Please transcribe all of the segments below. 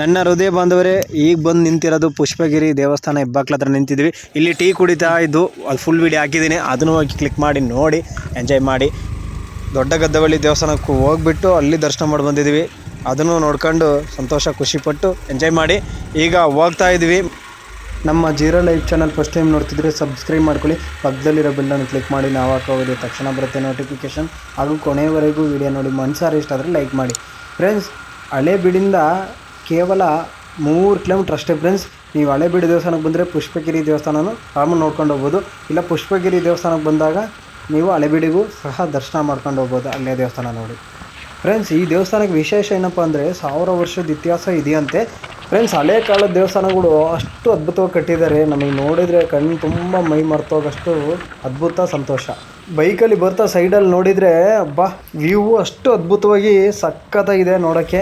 ನನ್ನ ಹೃದಯ ಬಾಂಧವರೇ, ಈಗ ಬಂದು ನಿಂತಿರೋದು ಪುಷ್ಪಗಿರಿ ದೇವಸ್ಥಾನ ಹೆಬ್ಬಾಕ್ಲ ಹತ್ರ ನಿಂತಿದ್ವಿ. ಇಲ್ಲಿ ಟೀ ಕುಡಿತಾ ಇದ್ದು ಅದು ಫುಲ್ ವಿಡಿಯೋ ಹಾಕಿದ್ದೀನಿ. ಅದನ್ನು ಹೋಗಿ ಕ್ಲಿಕ್ ಮಾಡಿ, ನೋಡಿ ಎಂಜಾಯ್ ಮಾಡಿ. ದೊಡ್ಡ ಗದ್ದವಳ್ಳಿ ದೇವಸ್ಥಾನಕ್ಕೆ ಹೋಗ್ಬಿಟ್ಟು ಅಲ್ಲಿ ದರ್ಶನ ಮಾಡಿ ಬಂದಿದ್ದೀವಿ ಅದನ್ನು ನೋಡ್ಕೊಂಡು ಸಂತೋಷ ಖುಷಿಪಟ್ಟು ಎಂಜಾಯ್ ಮಾಡಿ. ಈಗ ಹೋಗ್ತಾ ಇದ್ವಿ. ನಮ್ಮ zero live channel first time ನೋಡ್ತಿದ್ರೆ ಸಬ್ಸ್ಕ್ರೈಬ್ ಮಾಡ್ಕೊಳ್ಳಿ. ಪಕ್ಕದಲ್ಲಿರೋ ಬೆಲ್ಲನ್ನು ಕ್ಲಿಕ್ ಮಾಡಿ. ನಾವು ಹಾಕೋದು, ತಕ್ಷಣ ಬರುತ್ತೆ ನೋಟಿಫಿಕೇಶನ್ ಹಾಗೂ ಕೊನೆಯವರೆಗೂ ವಿಡಿಯೋ ನೋಡಿ. ಮನ್ಸಾರ ಇಷ್ಟ ಆದರೆ ಲೈಕ್ ಮಾಡಿ. ಫ್ರೆಂಡ್ಸ್ ಹಳೇಬೀಡಿಂದ ಕೇವಲ ಮೂರು ಕಿಲೋಮೀಟ್ರ್ ಅಷ್ಟೇ ಫ್ರೆಂಡ್ಸ್ ನೀವು ಹಳೆಬೀಡು ದೇವಸ್ಥಾನಕ್ಕೆ ಬಂದರೆ ಪುಷ್ಪಗಿರಿ ದೇವಸ್ಥಾನನೂ ಆರಾಮಾಗಿ ನೋಡ್ಕೊಂಡು ಹೋಗ್ಬೋದು. ಇಲ್ಲ ಪುಷ್ಪಗಿರಿ ದೇವಸ್ಥಾನಕ್ಕೆ ಬಂದಾಗ ನೀವು ಹಳೆಬೀಡಿಗೂ ಸಹ ದರ್ಶನ ಮಾಡ್ಕೊಂಡು ಹೋಗ್ಬೋದು ಅಲ್ಲೇ ದೇವಸ್ಥಾನ ನೋಡಿ. ಫ್ರೆಂಡ್ಸ್ ಈ ದೇವಸ್ಥಾನಕ್ಕೆ ವಿಶೇಷ ಏನಪ್ಪ ಅಂದರೆ ಸಾವಿರ ವರ್ಷದ ಇತಿಹಾಸ ಇದೆಯಂತೆ. ಫ್ರೆಂಡ್ಸ್ ಹಳೆ ಕಾಲದ ದೇವಸ್ಥಾನಗಳು ಅಷ್ಟು ಅದ್ಭುತವಾಗಿ ಕಟ್ಟಿದ್ದಾರೆ. ನಮಗೆ ನೋಡಿದರೆ ಕಣ್ಣು ತುಂಬ ಮೈ ಮರ್ತೋಗಷ್ಟು ಅದ್ಭುತ ಸಂತೋಷ. ಬೈಕಲ್ಲಿ ಬರ್ತಾ ಸೈಡಲ್ಲಿ ನೋಡಿದರೆ, ಅಬ್ಬಾ ವ್ಯೂ ಅಷ್ಟು ಅದ್ಭುತವಾಗಿ ಸಖತ್ತಾಗಿದೆ ನೋಡೋಕ್ಕೆ.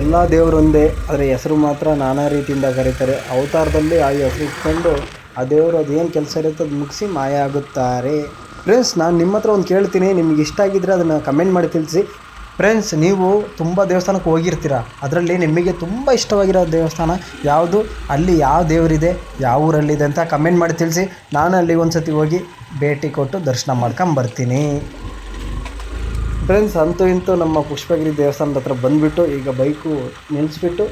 ಎಲ್ಲ ದೇವರೊಂದೇ ಅದರ ಹೆಸರು ಮಾತ್ರ ನಾನಾ ರೀತಿಯಿಂದ ಕರೀತಾರೆ. ಅವತಾರದಲ್ಲಿ ಆ ಹೆಸರು ಇಟ್ಕೊಂಡು ಆ ದೇವರು ಅದೇನು ಕೆಲಸ ಇರುತ್ತೆ ಅದು ಮುಗಿಸಿ ಮಾಯ ಆಗುತ್ತಾರೆ. ಫ್ರೆಂಡ್ಸ್ ನಾನು ನಿಮ್ಮ ಹತ್ರ ಒಂದು ಕೇಳ್ತೀನಿ, ನಿಮ್ಗೆ ಇಷ್ಟ ಆಗಿದ್ದರೆ ಅದನ್ನು ಕಮೆಂಟ್ ಮಾಡಿ ತಿಳಿಸಿ. ಫ್ರೆಂಡ್ಸ್ ನೀವು ತುಂಬ ದೇವಸ್ಥಾನಕ್ಕೆ ಹೋಗಿರ್ತೀರ? ಅದರಲ್ಲಿ ನಿಮಗೆ ತುಂಬ ಇಷ್ಟವಾಗಿರೋ ದೇವಸ್ಥಾನ ಯಾವುದು? ಅಲ್ಲಿ ಯಾವ ದೇವರಿದೆ? ಯಾವ ಊರಲ್ಲಿದೆ ಅಂತ ಕಮೆಂಟ್ ಮಾಡಿ ತಿಳಿಸಿ. ನಾನು ಅಲ್ಲಿ ಒಂದು ಸತಿ ಹೋಗಿ ಭೇಟಿ ಕೊಟ್ಟು ದರ್ಶನ ಮಾಡ್ಕೊಂಬರ್ತೀನಿ ಫ್ರೆಂಡ್ಸ್ ಅಂತೂ ಇಂತೂ ನಮ್ಮ ಪುಷ್ಪಗಿರಿ ದೇವಸ್ಥಾನದ ಹತ್ರ ಬಂದುಬಿಟ್ಟು ಈಗ ಬೈಕು ನಿಲ್ಲಿಸ್ಬಿಟ್ಟು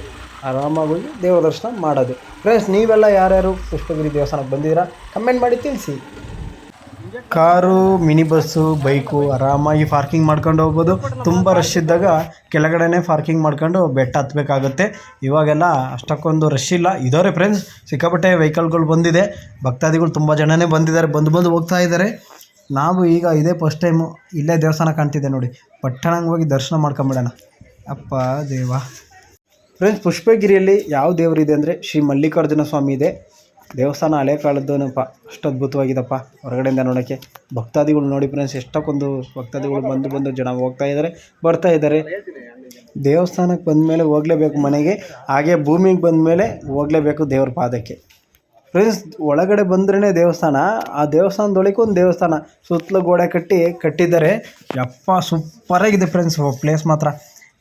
ಆರಾಮಾಗಿ ದೇವರ ದರ್ಶನ ಮಾಡೋದು. ಫ್ರೆಂಡ್ಸ್ ನೀವೆಲ್ಲ ಯಾರ್ಯಾರು ಪುಷ್ಪಗಿರಿ ದೇವಸ್ಥಾನಕ್ಕೆ ಬಂದಿದ್ದೀರಾ? ಕಮೆಂಟ್ ಮಾಡಿ ತಿಳಿಸಿ. ಕಾರು ಮಿನಿ ಬಸ್ಸು ಬೈಕು ಆರಾಮಾಗಿ ಪಾರ್ಕಿಂಗ್ ಮಾಡ್ಕೊಂಡು ಹೋಗ್ಬೋದು. ತುಂಬ ರಶ್ ಇದ್ದಾಗ ಕೆಳಗಡೆನೇ ಪಾರ್ಕಿಂಗ್ ಮಾಡ್ಕೊಂಡು ಬೆಟ್ಟ ಹತ್ಬೇಕಾಗುತ್ತೆ. ಇವಾಗೆಲ್ಲ ಅಷ್ಟಕ್ಕೊಂದು ರಶ್ ಇಲ್ಲ. ಇದೋರೆ ಫ್ರೆಂಡ್ಸ್ ಸಿಕ್ಕಾಪಟ್ಟೆ ವೆಹಿಕಲ್ಗಳು ಬಂದಿದೆ. ಭಕ್ತಾದಿಗಳು ತುಂಬ ಜನನೇ ಬಂದಿದ್ದಾರೆ, ಬಂದು ಬಂದು ಹೋಗ್ತಾ ಇದ್ದಾರೆ. ನಾವು ಈಗ ಇದೇ ಫಸ್ಟ್ ಟೈಮು ಇಲ್ಲೇ ದೇವಸ್ಥಾನ ಕಾಣ್ತಿದೆ ನೋಡಿ. ಪಟ್ಟಣಂಗೆ ಹೋಗಿ ದರ್ಶನ ಮಾಡ್ಕೊಂಬಿಡೋಣ. ಅಪ್ಪ ದೇವ. ಫ್ರೆಂಡ್ಸ್ ಪುಷ್ಪಗಿರಿಯಲ್ಲಿ ಯಾವ ದೇವರಿದೆ ಅಂದರೆ ಶ್ರೀ ಮಲ್ಲಿಕಾರ್ಜುನ ಸ್ವಾಮಿ ಇದೆ. ದೇವಸ್ಥಾನ ಹಳೆ ಕಾಲದ್ದೇನಪ್ಪ ಅಷ್ಟು ಅದ್ಭುತವಾಗಿದೆಪ್ಪ. ಹೊರಗಡೆಯಿಂದ ನೋಡೋಕ್ಕೆ ಭಕ್ತಾದಿಗಳು ನೋಡಿ ಫ್ರೆಂಡ್ಸ್ ಎಷ್ಟಕ್ಕೊಂದು ಭಕ್ತಾದಿಗಳು ಬಂದು ಬಂದು ಜನ ಹೋಗ್ತಾ ಇದ್ದಾರೆ ಬರ್ತಾ ಇದ್ದಾರೆ ದೇವಸ್ಥಾನಕ್ಕೆ ಬಂದಮೇಲೆ ಹೋಗಲೇಬೇಕು ಮನೆಗೆ. ಹಾಗೆ ಭೂಮಿಗೆ ಬಂದಮೇಲೆ ಹೋಗಲೇಬೇಕು ದೇವ್ರ ಪಾದಕ್ಕೆ. ಫ್ರೆಂಡ್ಸ್ ಒಳಗಡೆ ಬಂದ್ರೇ ದೇವಸ್ಥಾನ, ಆ ದೇವಸ್ಥಾನದೊಳಗೆ ಒಂದು ದೇವಸ್ಥಾನ. ಸುತ್ತಲೂ ಗೋಡೆ ಕಟ್ಟಿ ಕಟ್ಟಿದ್ದಾರೆ. ಯಪ್ಪ ಸೂಪರಾಗಿದೆ ಫ್ರೆಂಡ್ಸ್ ಪ್ಲೇಸ್ ಮಾತ್ರ.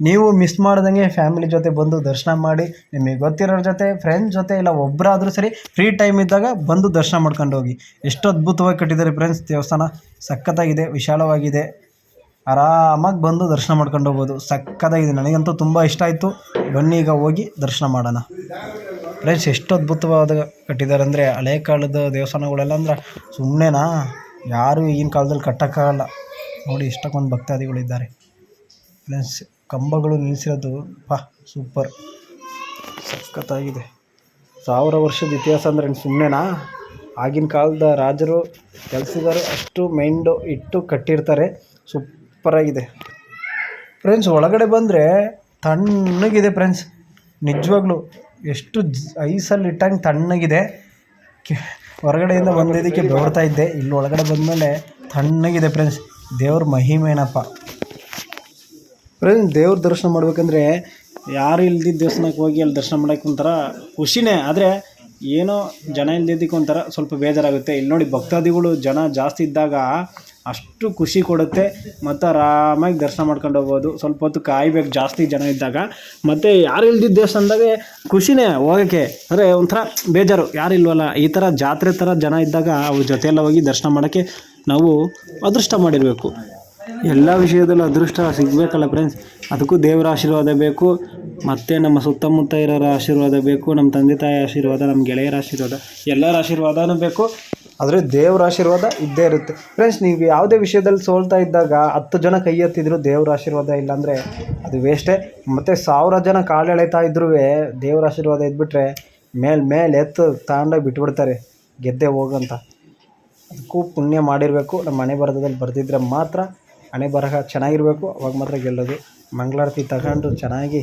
ನೀವು ಮಿಸ್ ಮಾಡ್ದಂಗೆ ಫ್ಯಾಮಿಲಿ ಜೊತೆ ಬಂದು ದರ್ಶನ ಮಾಡಿ, ನಿಮಗೆ ಗೊತ್ತಿರೋರ ಜೊತೆ ಫ್ರೆಂಡ್ಸ್ ಜೊತೆ ಇಲ್ಲ ಒಬ್ಬರಾದರೂ ಸರಿ ಫ್ರೀ ಟೈಮ್ ಇದ್ದಾಗ ಬಂದು ದರ್ಶನ ಮಾಡ್ಕೊಂಡು ಹೋಗಿ. ಎಷ್ಟು ಅದ್ಭುತವಾಗಿ ಕಟ್ಟಿದ್ದಾರೆ ಫ್ರೆಂಡ್ಸ್ ದೇವಸ್ಥಾನ. ಸಖತ್ತಾಗಿದೆ, ವಿಶಾಲವಾಗಿದೆ. ಆರಾಮಾಗಿ ಬಂದು ದರ್ಶನ ಮಾಡ್ಕೊಂಡು ಹೋಗ್ಬೋದು. ಸಕ್ಕತ್ತಾಗಿದೆ ನನಗಂತೂ ತುಂಬ ಇಷ್ಟ ಆಯಿತು. ಬನ್ನಿ ಈಗ ಹೋಗಿ ದರ್ಶನ ಮಾಡೋಣ. ಫ್ರೆಂಡ್ಸ್ ಎಷ್ಟು ಅದ್ಭುತವಾದ ಕಟ್ಟಿದ್ದಾರೆ ಅಂದರೆ ಹಳೆ ಕಾಲದ ದೇವಸ್ಥಾನಗಳೆಲ್ಲ ಅಂದ್ರೆ ಸುಮ್ಮನೆನಾ ಯಾರು ಈಗಿನ ಕಾಲದಲ್ಲಿ ಕಟ್ಟೋಕ್ಕಾಗಲ್ಲ. ನೋಡಿ ಇಷ್ಟಕ್ಕೊಂದು ಭಕ್ತಾದಿಗಳಿದ್ದಾರೆ. ಫ್ರೆಂಡ್ಸ್ ಕಂಬಗಳು ನಿಲ್ಲಿಸಿರೋದು ಪಾ ಸೂಪರ್ ಸಖತ್ತಾಗಿದೆ. ಸಾವಿರ ವರ್ಷದ ಇತಿಹಾಸ ಅಂದರೆ ಸುಮ್ಮನೆನಾ ಆಗಿನ ಕಾಲದ ರಾಜರು, ಕೆಲಸಗಾರರು ಅಷ್ಟು ಮೈಂಡು ಇಟ್ಟು ಕಟ್ಟಿರ್ತಾರೆ. ಸೂಪರಾಗಿದೆ ಫ್ರೆಂಡ್ಸ್ ಒಳಗಡೆ ಬಂದರೆ ತಣ್ಣಗಿದೆ ಫ್ರೆಂಡ್ಸ್ ನಿಜವಾಗ್ಲೂ. ಎಷ್ಟು ಐಸಲ್ಲಿ ಇಟ್ಟಂಗೆ ತಣ್ಣಗಿದೆ. ಹೊರಗಡೆಯಿಂದ ಬಂದಿದ್ದಕ್ಕೆ ಬೆವರ್ತಾ ಇದ್ದೆ. ಇಲ್ಲಿ ಒಳಗಡೆ ಬಂದಮೇಲೆ ತಣ್ಣಗಿದೆ ಫ್ರೆಂಡ್ಸ್. ದೇವ್ರ ಮಹಿಮೇನಪ್ಪ ಫ್ರೆಂಡ್ಸ್, ದೇವ್ರ ದರ್ಶನ ಮಾಡ್ಬೇಕಂದ್ರೆ ಯಾರು ಇಲ್ದಿದ್ದ ದೇವಸ್ಥಾನಕ್ಕೆ ಹೋಗಿ ಅಲ್ಲಿ ದರ್ಶನ ಮಾಡೋಕ್ಕೆ ಒಂಥರ ಖುಷಿನೇ. ಆದರೆ ಏನೋ ಜನ ಇಲ್ದಿದ್ದಕ್ಕೆ ಒಂಥರ ಸ್ವಲ್ಪ ಬೇಜಾರಾಗುತ್ತೆ. ಇಲ್ಲಿ ನೋಡಿ ಭಕ್ತಾದಿಗಳು ಜನ ಜಾಸ್ತಿ ಇದ್ದಾಗ ಅಷ್ಟು ಖುಷಿ ಕೊಡುತ್ತೆ. ಮತ್ತು ಆರಾಮಾಗಿ ದರ್ಶನ ಮಾಡ್ಕೊಂಡು ಹೋಗ್ಬೋದು. ಸ್ವಲ್ಪ ಹೊತ್ತು ಕಾಯ್ಬೇಕು. ಜಾಸ್ತಿ ಜನ ಇದ್ದಾಗ. ಮತ್ತು ಯಾರು ಇಲ್ದಿದ್ದ ದೇವಸ್ಥಾನದಾಗೆ ಖುಷಿನೇ ಹೋಗೋಕ್ಕೆ. ಅಂದರೆ ಒಂಥರ ಬೇಜಾರು. ಯಾರು ಇಲ್ವಲ್ಲ. ಈ ಥರ ಜಾತ್ರೆ ಥರ ಜನ ಇದ್ದಾಗ ಅವ್ರ ಜೊತೆಯೆಲ್ಲ ಹೋಗಿ ದರ್ಶನ ಮಾಡೋಕ್ಕೆ ನಾವು ಅದೃಷ್ಟ ಮಾಡಿರಬೇಕು. ಎಲ್ಲ ವಿಷಯದಲ್ಲೂ ಅದೃಷ್ಟ ಸಿಗಬೇಕಲ್ಲ ಫ್ರೆಂಡ್ಸ್ ಅದಕ್ಕೂ ದೇವರ ಆಶೀರ್ವಾದ ಬೇಕು. ಮತ್ತು ನಮ್ಮ ಸುತ್ತಮುತ್ತ ಇರೋರ ಆಶೀರ್ವಾದ ಬೇಕು. ನಮ್ಮ ತಂದೆ ತಾಯಿ ಆಶೀರ್ವಾದ, ನಮ್ಮ ಗೆಳೆಯರ ಆಶೀರ್ವಾದ. ಎಲ್ಲರ ಆಶೀರ್ವಾದನೂ ಬೇಕು. ಆದರೆ ದೇವ್ರ ಆಶೀರ್ವಾದ ಇದ್ದೇ ಇರುತ್ತೆ. ಫ್ರೆಂಡ್ಸ್ ನೀವು ಯಾವುದೇ ವಿಷಯದಲ್ಲಿ ಸೋಲ್ತಾ ಇದ್ದಾಗ ಹತ್ತು ಜನ ಕೈ ಎತ್ತಿದ್ರು ದೇವ್ರ ಆಶೀರ್ವಾದ ಇಲ್ಲಾಂದರೆ ಅದು ವೇಸ್ಟೇ ಮತ್ತು ಸಾವಿರ ಜನ ಕಾಲು ಎಳೆತಾ ಇದ್ರೂ ದೇವ್ರ ಆಶೀರ್ವಾದ ಇದ್ಬಿಟ್ರೆ ಮೇಲೆ ಮೇಲೆ ಎತ್ತು ತಗೊಂಡೋಗಿ ಬಿಟ್ಬಿಡ್ತಾರೆ. ಗೆದ್ದೆ ಹೋಗಂತ ಅದಕ್ಕೂ ಪುಣ್ಯ ಮಾಡಿರಬೇಕು. ನಮ್ಮ ಮನೆ ಬರಹದಲ್ಲಿ ಬರೆದಿದ್ರೆ ಮಾತ್ರ ಹಣೆ ಬರಹ ಚೆನ್ನಾಗಿರಬೇಕು. ಅವಾಗ ಮಾತ್ರ ಗೆಲ್ಲೋದು. ಮಂಗಳಾರತಿ ತಗೊಂಡು ಚೆನ್ನಾಗಿ,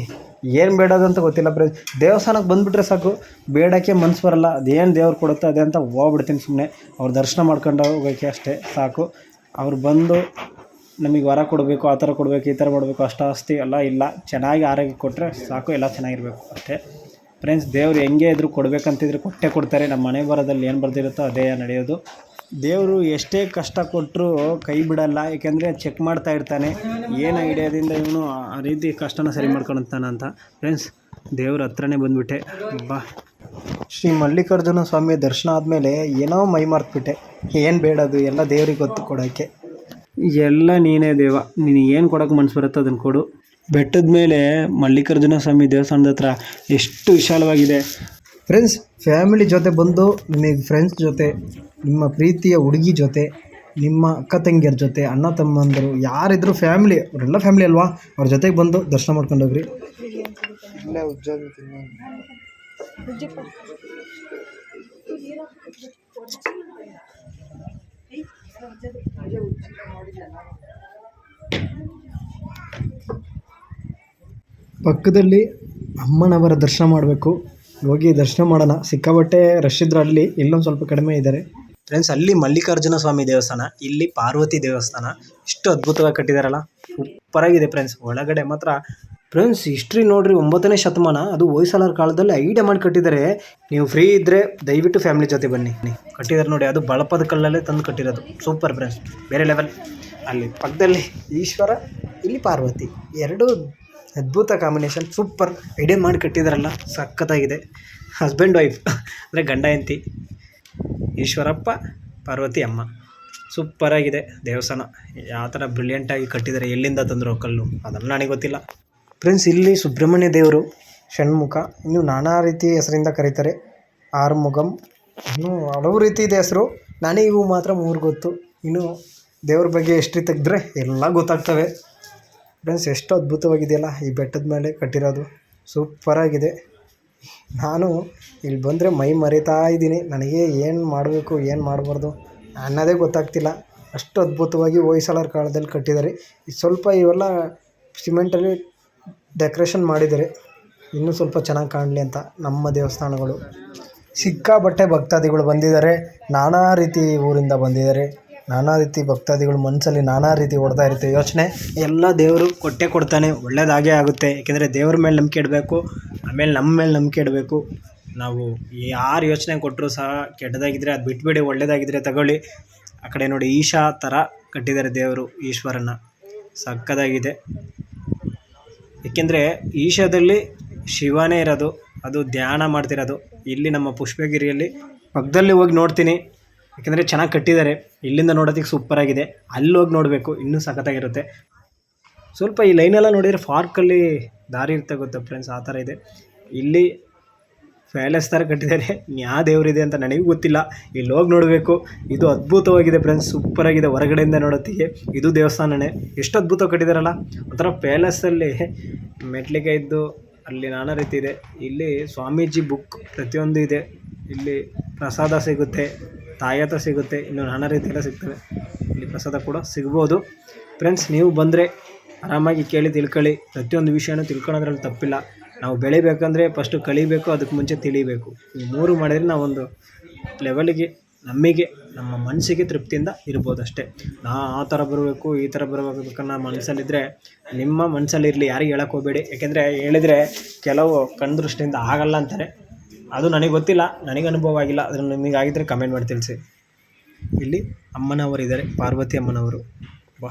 ಏನು ಬೇಡೋದಂತ ಗೊತ್ತಿಲ್ಲ ಫ್ರೆಂಡ್ಸ್ ದೇವಸ್ಥಾನಕ್ಕೆ ಬಂದುಬಿಟ್ರೆ ಸಾಕು, ಬೇಡಕ್ಕೆ ಮನಸ್ಸು ಬರಲ್ಲ, ಅದೇನು ದೇವ್ರು ಕೊಡುತ್ತೆ, ಅದೇ ಅಂತ ಹೋಗ್ಬಿಡ್ತೀನಿ ಸುಮ್ಮನೆ ಅವ್ರ ದರ್ಶನ ಮಾಡ್ಕೊಂಡು ಹೋಗೋಕ್ಕೆ ಅಷ್ಟೇ, ಸಾಕು. ಅವ್ರು ಬಂದು ನಮಗೆ ವರ ಕೊಡಬೇಕು, ಆ ಥರ ಕೊಡಬೇಕು, ಈ ಥರ ಮಾಡಬೇಕು, ಅಷ್ಟು ಆಸ್ತಿ ಎಲ್ಲ ಇಲ್ಲ. ಚೆನ್ನಾಗಿ ಆರೋಗ್ಯ ಕೊಟ್ಟರೆ ಸಾಕು, ಎಲ್ಲ ಚೆನ್ನಾಗಿರಬೇಕು ಅಷ್ಟೇ. ಫ್ರೆಂಡ್ಸ್ ದೇವ್ರು ಹೆಂಗೆ ಇದ್ರು ಕೊಡಬೇಕಂತಿದ್ರೆ ಕೊಟ್ಟೆ ಕೊಡ್ತಾರೆ. ನಮ್ಮ ಮನೆ ಬರೋದಲ್ಲಿ ಏನು ಬರ್ದಿರುತ್ತೋ ಅದೇ ನಡೆಯೋದು. ದೇವರು ಎಷ್ಟೇ ಕಷ್ಟ ಕೊಟ್ಟರೂ ಕೈ ಬಿಡಲ್ಲ ಏಕೆಂದರೆ ಚೆಕ್ ಮಾಡ್ತಾ ಇರ್ತಾನೆ. ಏನು ಐಡಿಯಾದಿಂದ ಇವನು ಆ ರೀತಿ ಕಷ್ಟನ ಸರಿ ಮಾಡ್ಕೊಳ್ತಾನೆ ಅಂತ. ಫ್ರೆಂಡ್ಸ್ ದೇವ್ರ ಹತ್ರನೇ ಬಂದುಬಿಟ್ಟೆ. ಬಾ. ಶ್ರೀ ಮಲ್ಲಿಕಾರ್ಜುನ ಸ್ವಾಮಿ ದರ್ಶನ ಆದಮೇಲೆ ಏನೋ ಮೈ ಮರ್ತ್ಬಿಟ್ಟೆ. ಏನು ಬೇಡದು ಎಲ್ಲ ದೇವ್ರಿಗೆ ಗೊತ್ತು ಕೊಡೋಕ್ಕೆ ಎಲ್ಲ ನೀನೇ ದೇವ. ನೀನು ಏನು ಕೊಡೋಕೆ ಮನಸ್ಸು ಬರುತ್ತೆ ಅದನ್ನು ಕೊಡು. ಬೆಟ್ಟದ ಮೇಲೆ ಮಲ್ಲಿಕಾರ್ಜುನ ಸ್ವಾಮಿ ದೇವಸ್ಥಾನದ ಹತ್ರ ಎಷ್ಟು ವಿಶಾಲವಾಗಿದೆ. ಫ್ರೆಂಡ್ಸ್ ಫ್ಯಾಮಿಲಿ ಜೊತೆ ಬಂದು ನಿಮಗೆ ಫ್ರೆಂಡ್ಸ್ ಜೊತೆ ನಿಮ್ಮ ಪ್ರೀತಿಯ ಹುಡುಗಿ ಜೊತೆ ನಿಮ್ಮ ಅಕ್ಕ ತಂಗಿಯರ ಜೊತೆ ಅಣ್ಣ ತಮ್ಮಂದರು ಯಾರಿದ್ರು ಫ್ಯಾಮಿಲಿ ಅವರೆಲ್ಲ ಫ್ಯಾಮಿಲಿ ಅಲ್ವಾ? ಅವ್ರ ಜೊತೆಗೆ ಬಂದು ದರ್ಶನ ಮಾಡ್ಕೊಂಡು ಹೋಗ್ರಿ. ಇಲ್ಲೇ ಉಜ್ಜೋದು ಪಕ್ಕದಲ್ಲಿ ಅಮ್ಮನವರ ದರ್ಶನ ಮಾಡಬೇಕು. ಹೋಗಿ ದರ್ಶನ ಮಾಡೋಣ. ಸಿಕ್ಕಾಬಟ್ಟೆ ರಶ್ ಇದ್ರೆ ಅಲ್ಲಿ, ಇಲ್ಲೊಂದು ಸ್ವಲ್ಪ ಕಡಿಮೆ ಇದ್ದಾರೆ ಫ್ರೆಂಡ್ಸ್ ಅಲ್ಲಿ ಮಲ್ಲಿಕಾರ್ಜುನ ಸ್ವಾಮಿ ದೇವಸ್ಥಾನ, ಇಲ್ಲಿ ಪಾರ್ವತಿ ದೇವಸ್ಥಾನ, ಇಷ್ಟು ಅದ್ಭುತವಾಗಿ ಕಟ್ಟಿದಾರಲ್ಲ. ಸೂಪರ್ ಆಗಿದೆ ಫ್ರೆಂಡ್ಸ್ ಒಳಗಡೆ ಮಾತ್ರ ಫ್ರೆಂಡ್ಸ್ ಹಿಸ್ಟ್ರಿ ನೋಡ್ರಿ, ಒಂಬತ್ತನೇ ಶತಮಾನ, ಅದು ಹೊಯ್ಸಳರ ಕಾಲದಲ್ಲಿ ಐಡಿಯಾ ಮಾಡಿ ಕಟ್ಟಿದ್ದಾರೆ ನೀವು ಫ್ರೀ ಇದ್ದರೆ ದಯವಿಟ್ಟು ಫ್ಯಾಮಿಲಿ ಜೊತೆ ಬನ್ನಿ. ಕಟ್ಟಿದಾರೆ ನೋಡಿ, ಅದು ಬಳಪದ ಕಲ್ಲಲ್ಲೇ ತಂದು ಕಟ್ಟಿರೋದು. ಸೂಪರ್ ಫ್ರೆಂಡ್ಸ್ ಬೇರೆ ಲೆವೆಲ್ ಅಲ್ಲಿ ಪಕ್ಕದಲ್ಲಿ ಈಶ್ವರ, ಇಲ್ಲಿ ಪಾರ್ವತಿ. ಎರಡು ಅದ್ಭುತ ಕಾಂಬಿನೇಷನ್ ಸೂಪರ್ ಐಡಿಯಾ ಮಾಡಿ ಕಟ್ಟಿದಾರಲ್ಲ, ಸಖತ್ತಾಗಿದೆ. ಹಸ್ಬೆಂಡ್ ವೈಫ್ ಅಂದರೆ ಗಂಡ, ಹೆಂಡತಿ, ಈಶ್ವರಪ್ಪ, ಪಾರ್ವತಿ, ಅಮ್ಮ. ಸೂಪರಾಗಿದೆ ದೇವಸ್ಥಾನ. ಯಾವ ಥರ ಬ್ರಿಲಿಯಂಟಾಗಿ ಕಟ್ಟಿದ್ದಾರೆ ಎಲ್ಲಿಂದ ತಂದರು ಕಲ್ಲು ಅದನ್ನು ನನಗೆ ಗೊತ್ತಿಲ್ಲ. ಫ್ರೆಂಡ್ಸ್ ಇಲ್ಲಿ ಸುಬ್ರಹ್ಮಣ್ಯ ದೇವರು, ಷಣ್ಮುಖ, ಇನ್ನು ನಾನಾ ರೀತಿ ಹೆಸರಿಂದ ಕರೀತಾರೆ ಆರುಮುಗಂ ಇನ್ನೂ ಹಲವು ರೀತಿ ಇದೆ ಹೆಸರು, ನನಗೆ ಇವು ಮಾತ್ರ ಮೂರು ಗೊತ್ತು. ಇನ್ನು ದೇವ್ರ ಬಗ್ಗೆ ಎಷ್ಟು ತೆಗೆದ್ರೆ ಎಲ್ಲ ಗೊತ್ತಾಗ್ತವೆ. ಫ್ರೆಂಡ್ಸ್ ಎಷ್ಟು ಅದ್ಭುತವಾಗಿದೆಯಲ್ಲ ಈ ಬೆಟ್ಟದ ಮೇಲೆ ಕಟ್ಟಿರೋದು. ಸೂಪರಾಗಿದೆ. ನಾನು ಇಲ್ಲಿ ಬಂದರೆ ಮೈ ಮರಿತಾ ಇದ್ದೀನಿ. ನನಗೆ ಏನು ಮಾಡಬೇಕು, ಏನು ಮಾಡಬಾರ್ದು ಅನ್ನೋದೇ ಗೊತ್ತಾಗ್ತಿಲ್ಲ. ಅಷ್ಟು ಅದ್ಭುತವಾಗಿ ಹೊಯ್ಸಳರ ಕಾಲದಲ್ಲಿ ಕಟ್ಟಿದ್ದಾರೆ. ಸ್ವಲ್ಪ ಇವೆಲ್ಲ ಸಿಮೆಂಟಲ್ಲಿ ಡೆಕೋರೇಷನ್ ಮಾಡಿದ್ದಾರೆ. ಇನ್ನೂ ಸ್ವಲ್ಪ ಚೆನ್ನಾಗಿ ಕಾಣಲಿ ಅಂತ ನಮ್ಮ ದೇವಸ್ಥಾನಗಳು. ಸಿಕ್ಕಾಬಟ್ಟೆ ಭಕ್ತಾದಿಗಳು ಬಂದಿದ್ದಾರೆ. ನಾನಾ ರೀತಿ ಊರಿಂದ ಬಂದಿದ್ದಾರೆ. ನಾನಾ ರೀತಿ ಭಕ್ತಾದಿಗಳು ಮನಸ್ಸಲ್ಲಿ ನಾನಾ ರೀತಿ ಓಡ್ತಾ ಇರುತ್ತೆ. ಯೋಚನೆ, ಎಲ್ಲ ದೇವರು ಕೊಟ್ಟೆ ಕೊಡ್ತಾನೆ, ಒಳ್ಳೇದಾಗೇ ಆಗುತ್ತೆ. ಏಕೆಂದರೆ ದೇವ್ರ ಮೇಲೆ ನಂಬಿಕೆ ಇಡಬೇಕು, ಆಮೇಲೆ ನಮ್ಮ ಮೇಲೆ ನಂಬಿಕೆ ಇಡಬೇಕು. ನಾವು ಯಾರು ಯೋಚನೆ ಕೊಟ್ಟರೂ ಸಹ ಕೆಟ್ಟದಾಗಿದ್ದರೆ ಅದು ಬಿಟ್ಬಿಡಿ ಒಳ್ಳೇದಾಗಿದ್ದರೆ ತಗೊಳ್ಳಿ. ಆ ಕಡೆ ನೋಡಿ, ಈಶಾ ಥರ ಕಟ್ಟಿದ್ದಾರೆ ದೇವರು, ಈಶ್ವರನ. ಸಕ್ಕದಾಗಿದೆ ಏಕೆಂದರೆ ಈಶಾದಲ್ಲಿ ಶಿವನೇ ಇರೋದು, ಅದು ಧ್ಯಾನ ಮಾಡ್ತಿರೋದು. ಇಲ್ಲಿ ನಮ್ಮ ಪುಷ್ಪಗಿರಿಯಲ್ಲಿ ಪಕ್ಕದಲ್ಲಿ ಹೋಗಿ ನೋಡ್ತೀನಿ. ಯಾಕೆಂದರೆ ಚೆನ್ನಾಗಿ ಕಟ್ಟಿದ್ದಾರೆ. ಇಲ್ಲಿಂದ ನೋಡೋದಕ್ಕೆ ಸೂಪರಾಗಿದೆ ಅಲ್ಲಿ ಹೋಗಿ ನೋಡಬೇಕು, ಇನ್ನೂ ಸಖತ್ತಾಗಿರುತ್ತೆ. ಸ್ವಲ್ಪ ಈ ಲೈನೆಲ್ಲ ನೋಡಿದರೆ ಪಾರ್ಕಲ್ಲಿ ದಾರಿ ಇರುತ್ತೆ ಗೊತ್ತಾ ಫ್ರೆಂಡ್ಸ್ ಆ ಥರ ಇದೆ. ಇಲ್ಲಿ ಪ್ಯಾಲೇಸ್ ಥರ ಕಟ್ಟಿದ್ದಾರೆ. ಯಾವ ದೇವರಿದೆ ಅಂತ ನನಗೂ ಗೊತ್ತಿಲ್ಲ. ಇಲ್ಲಿ ಹೋಗಿ ನೋಡಬೇಕು. ಇದು ಅದ್ಭುತವಾಗಿದೆ ಫ್ರೆಂಡ್ಸ್ ಸೂಪರಾಗಿದೆ ಹೊರಗಡೆಯಿಂದ ನೋಡೋತ್ತಿಗೆ ಇದು ದೇವಸ್ಥಾನನೇ. ಎಷ್ಟು ಅದ್ಭುತ ಕಟ್ಟಿದಾರಲ್ಲ. ಒಂಥರ ಪ್ಯಾಲೇಸಲ್ಲಿ ಇದ್ದು ಅಲ್ಲಿ ನಾನಾ ರೀತಿ ಇದೆ. ಇಲ್ಲಿ ಸ್ವಾಮೀಜಿ ಬುಕ್ ಪ್ರತಿಯೊಂದು ಇದೆ. ಇಲ್ಲಿ ಪ್ರಸಾದ ಸಿಗುತ್ತೆ. ತಾಯತ ಸಿಗುತ್ತೆ ಇನ್ನು ನಾನಾ ರೀತಿಯೆಲ್ಲ ಸಿಗ್ತವೆ. ಇಲ್ಲಿ ಪ್ರಸಾದ ಕೂಡ ಸಿಗ್ಬೋದು. ಫ್ರೆಂಡ್ಸ್ ನೀವು ಬಂದರೆ ಆರಾಮಾಗಿ ಕೇಳಿ, ತಿಳ್ಕೊಳ್ಳಿ. ಪ್ರತಿಯೊಂದು ವಿಷಯನೂ ತಿಳ್ಕೊಳೋದ್ರಲ್ಲಿ ತಪ್ಪಿಲ್ಲ. ನಾವು ಬೆಳಿಬೇಕಂದ್ರೆ ಫಸ್ಟು ಕಲಿಬೇಕು, ಅದಕ್ಕೆ ಮುಂಚೆ ತಿಳಿಬೇಕು. ಈ ಮೂರು ಮಾಡಿದರೆ ನಾವೊಂದು ಲೆವೆಲಿಗೆ ನಮಗೆ ನಮ್ಮ ಮನಸ್ಸಿಗೆ ತೃಪ್ತಿಯಿಂದ ಇರ್ಬೋದು ಅಷ್ಟೇ. ನಾ ಆ ಥರ ಬರಬೇಕು, ಈ ಥರ ಬರಬೇಕು ಅನ್ನೋ ಮನಸ್ಸಲ್ಲಿದ್ದರೆ ನಿಮ್ಮ ಮನಸ್ಸಲ್ಲಿರಲಿ, ಯಾರಿಗೆ ಹೇಳಕ್ಕೆ ಹೋಗಬೇಡಿ. ಯಾಕೆಂದರೆ ಹೇಳಿದರೆ ಕೆಲವು ಕಣ್ದೃಷ್ಟಿಯಿಂದ ಆಗಲ್ಲ ಅಂತಾರೆ. ಅದು ನನಗೆ ಗೊತ್ತಿಲ್ಲ, ನನಗೆ ಅನುಭವ ಆಗಿಲ್ಲ. ಅದ್ರ ನಿಮಗೆ ಆಗಿದ್ದರೆ ಕಮೆಂಟ್ ಮಾಡಿ ತಿಳಿಸಿ. ಇಲ್ಲಿ ಅಮ್ಮನವರು ಇದ್ದಾರೆ, ಪಾರ್ವತಿ ಅಮ್ಮನವರು. ಬಾ.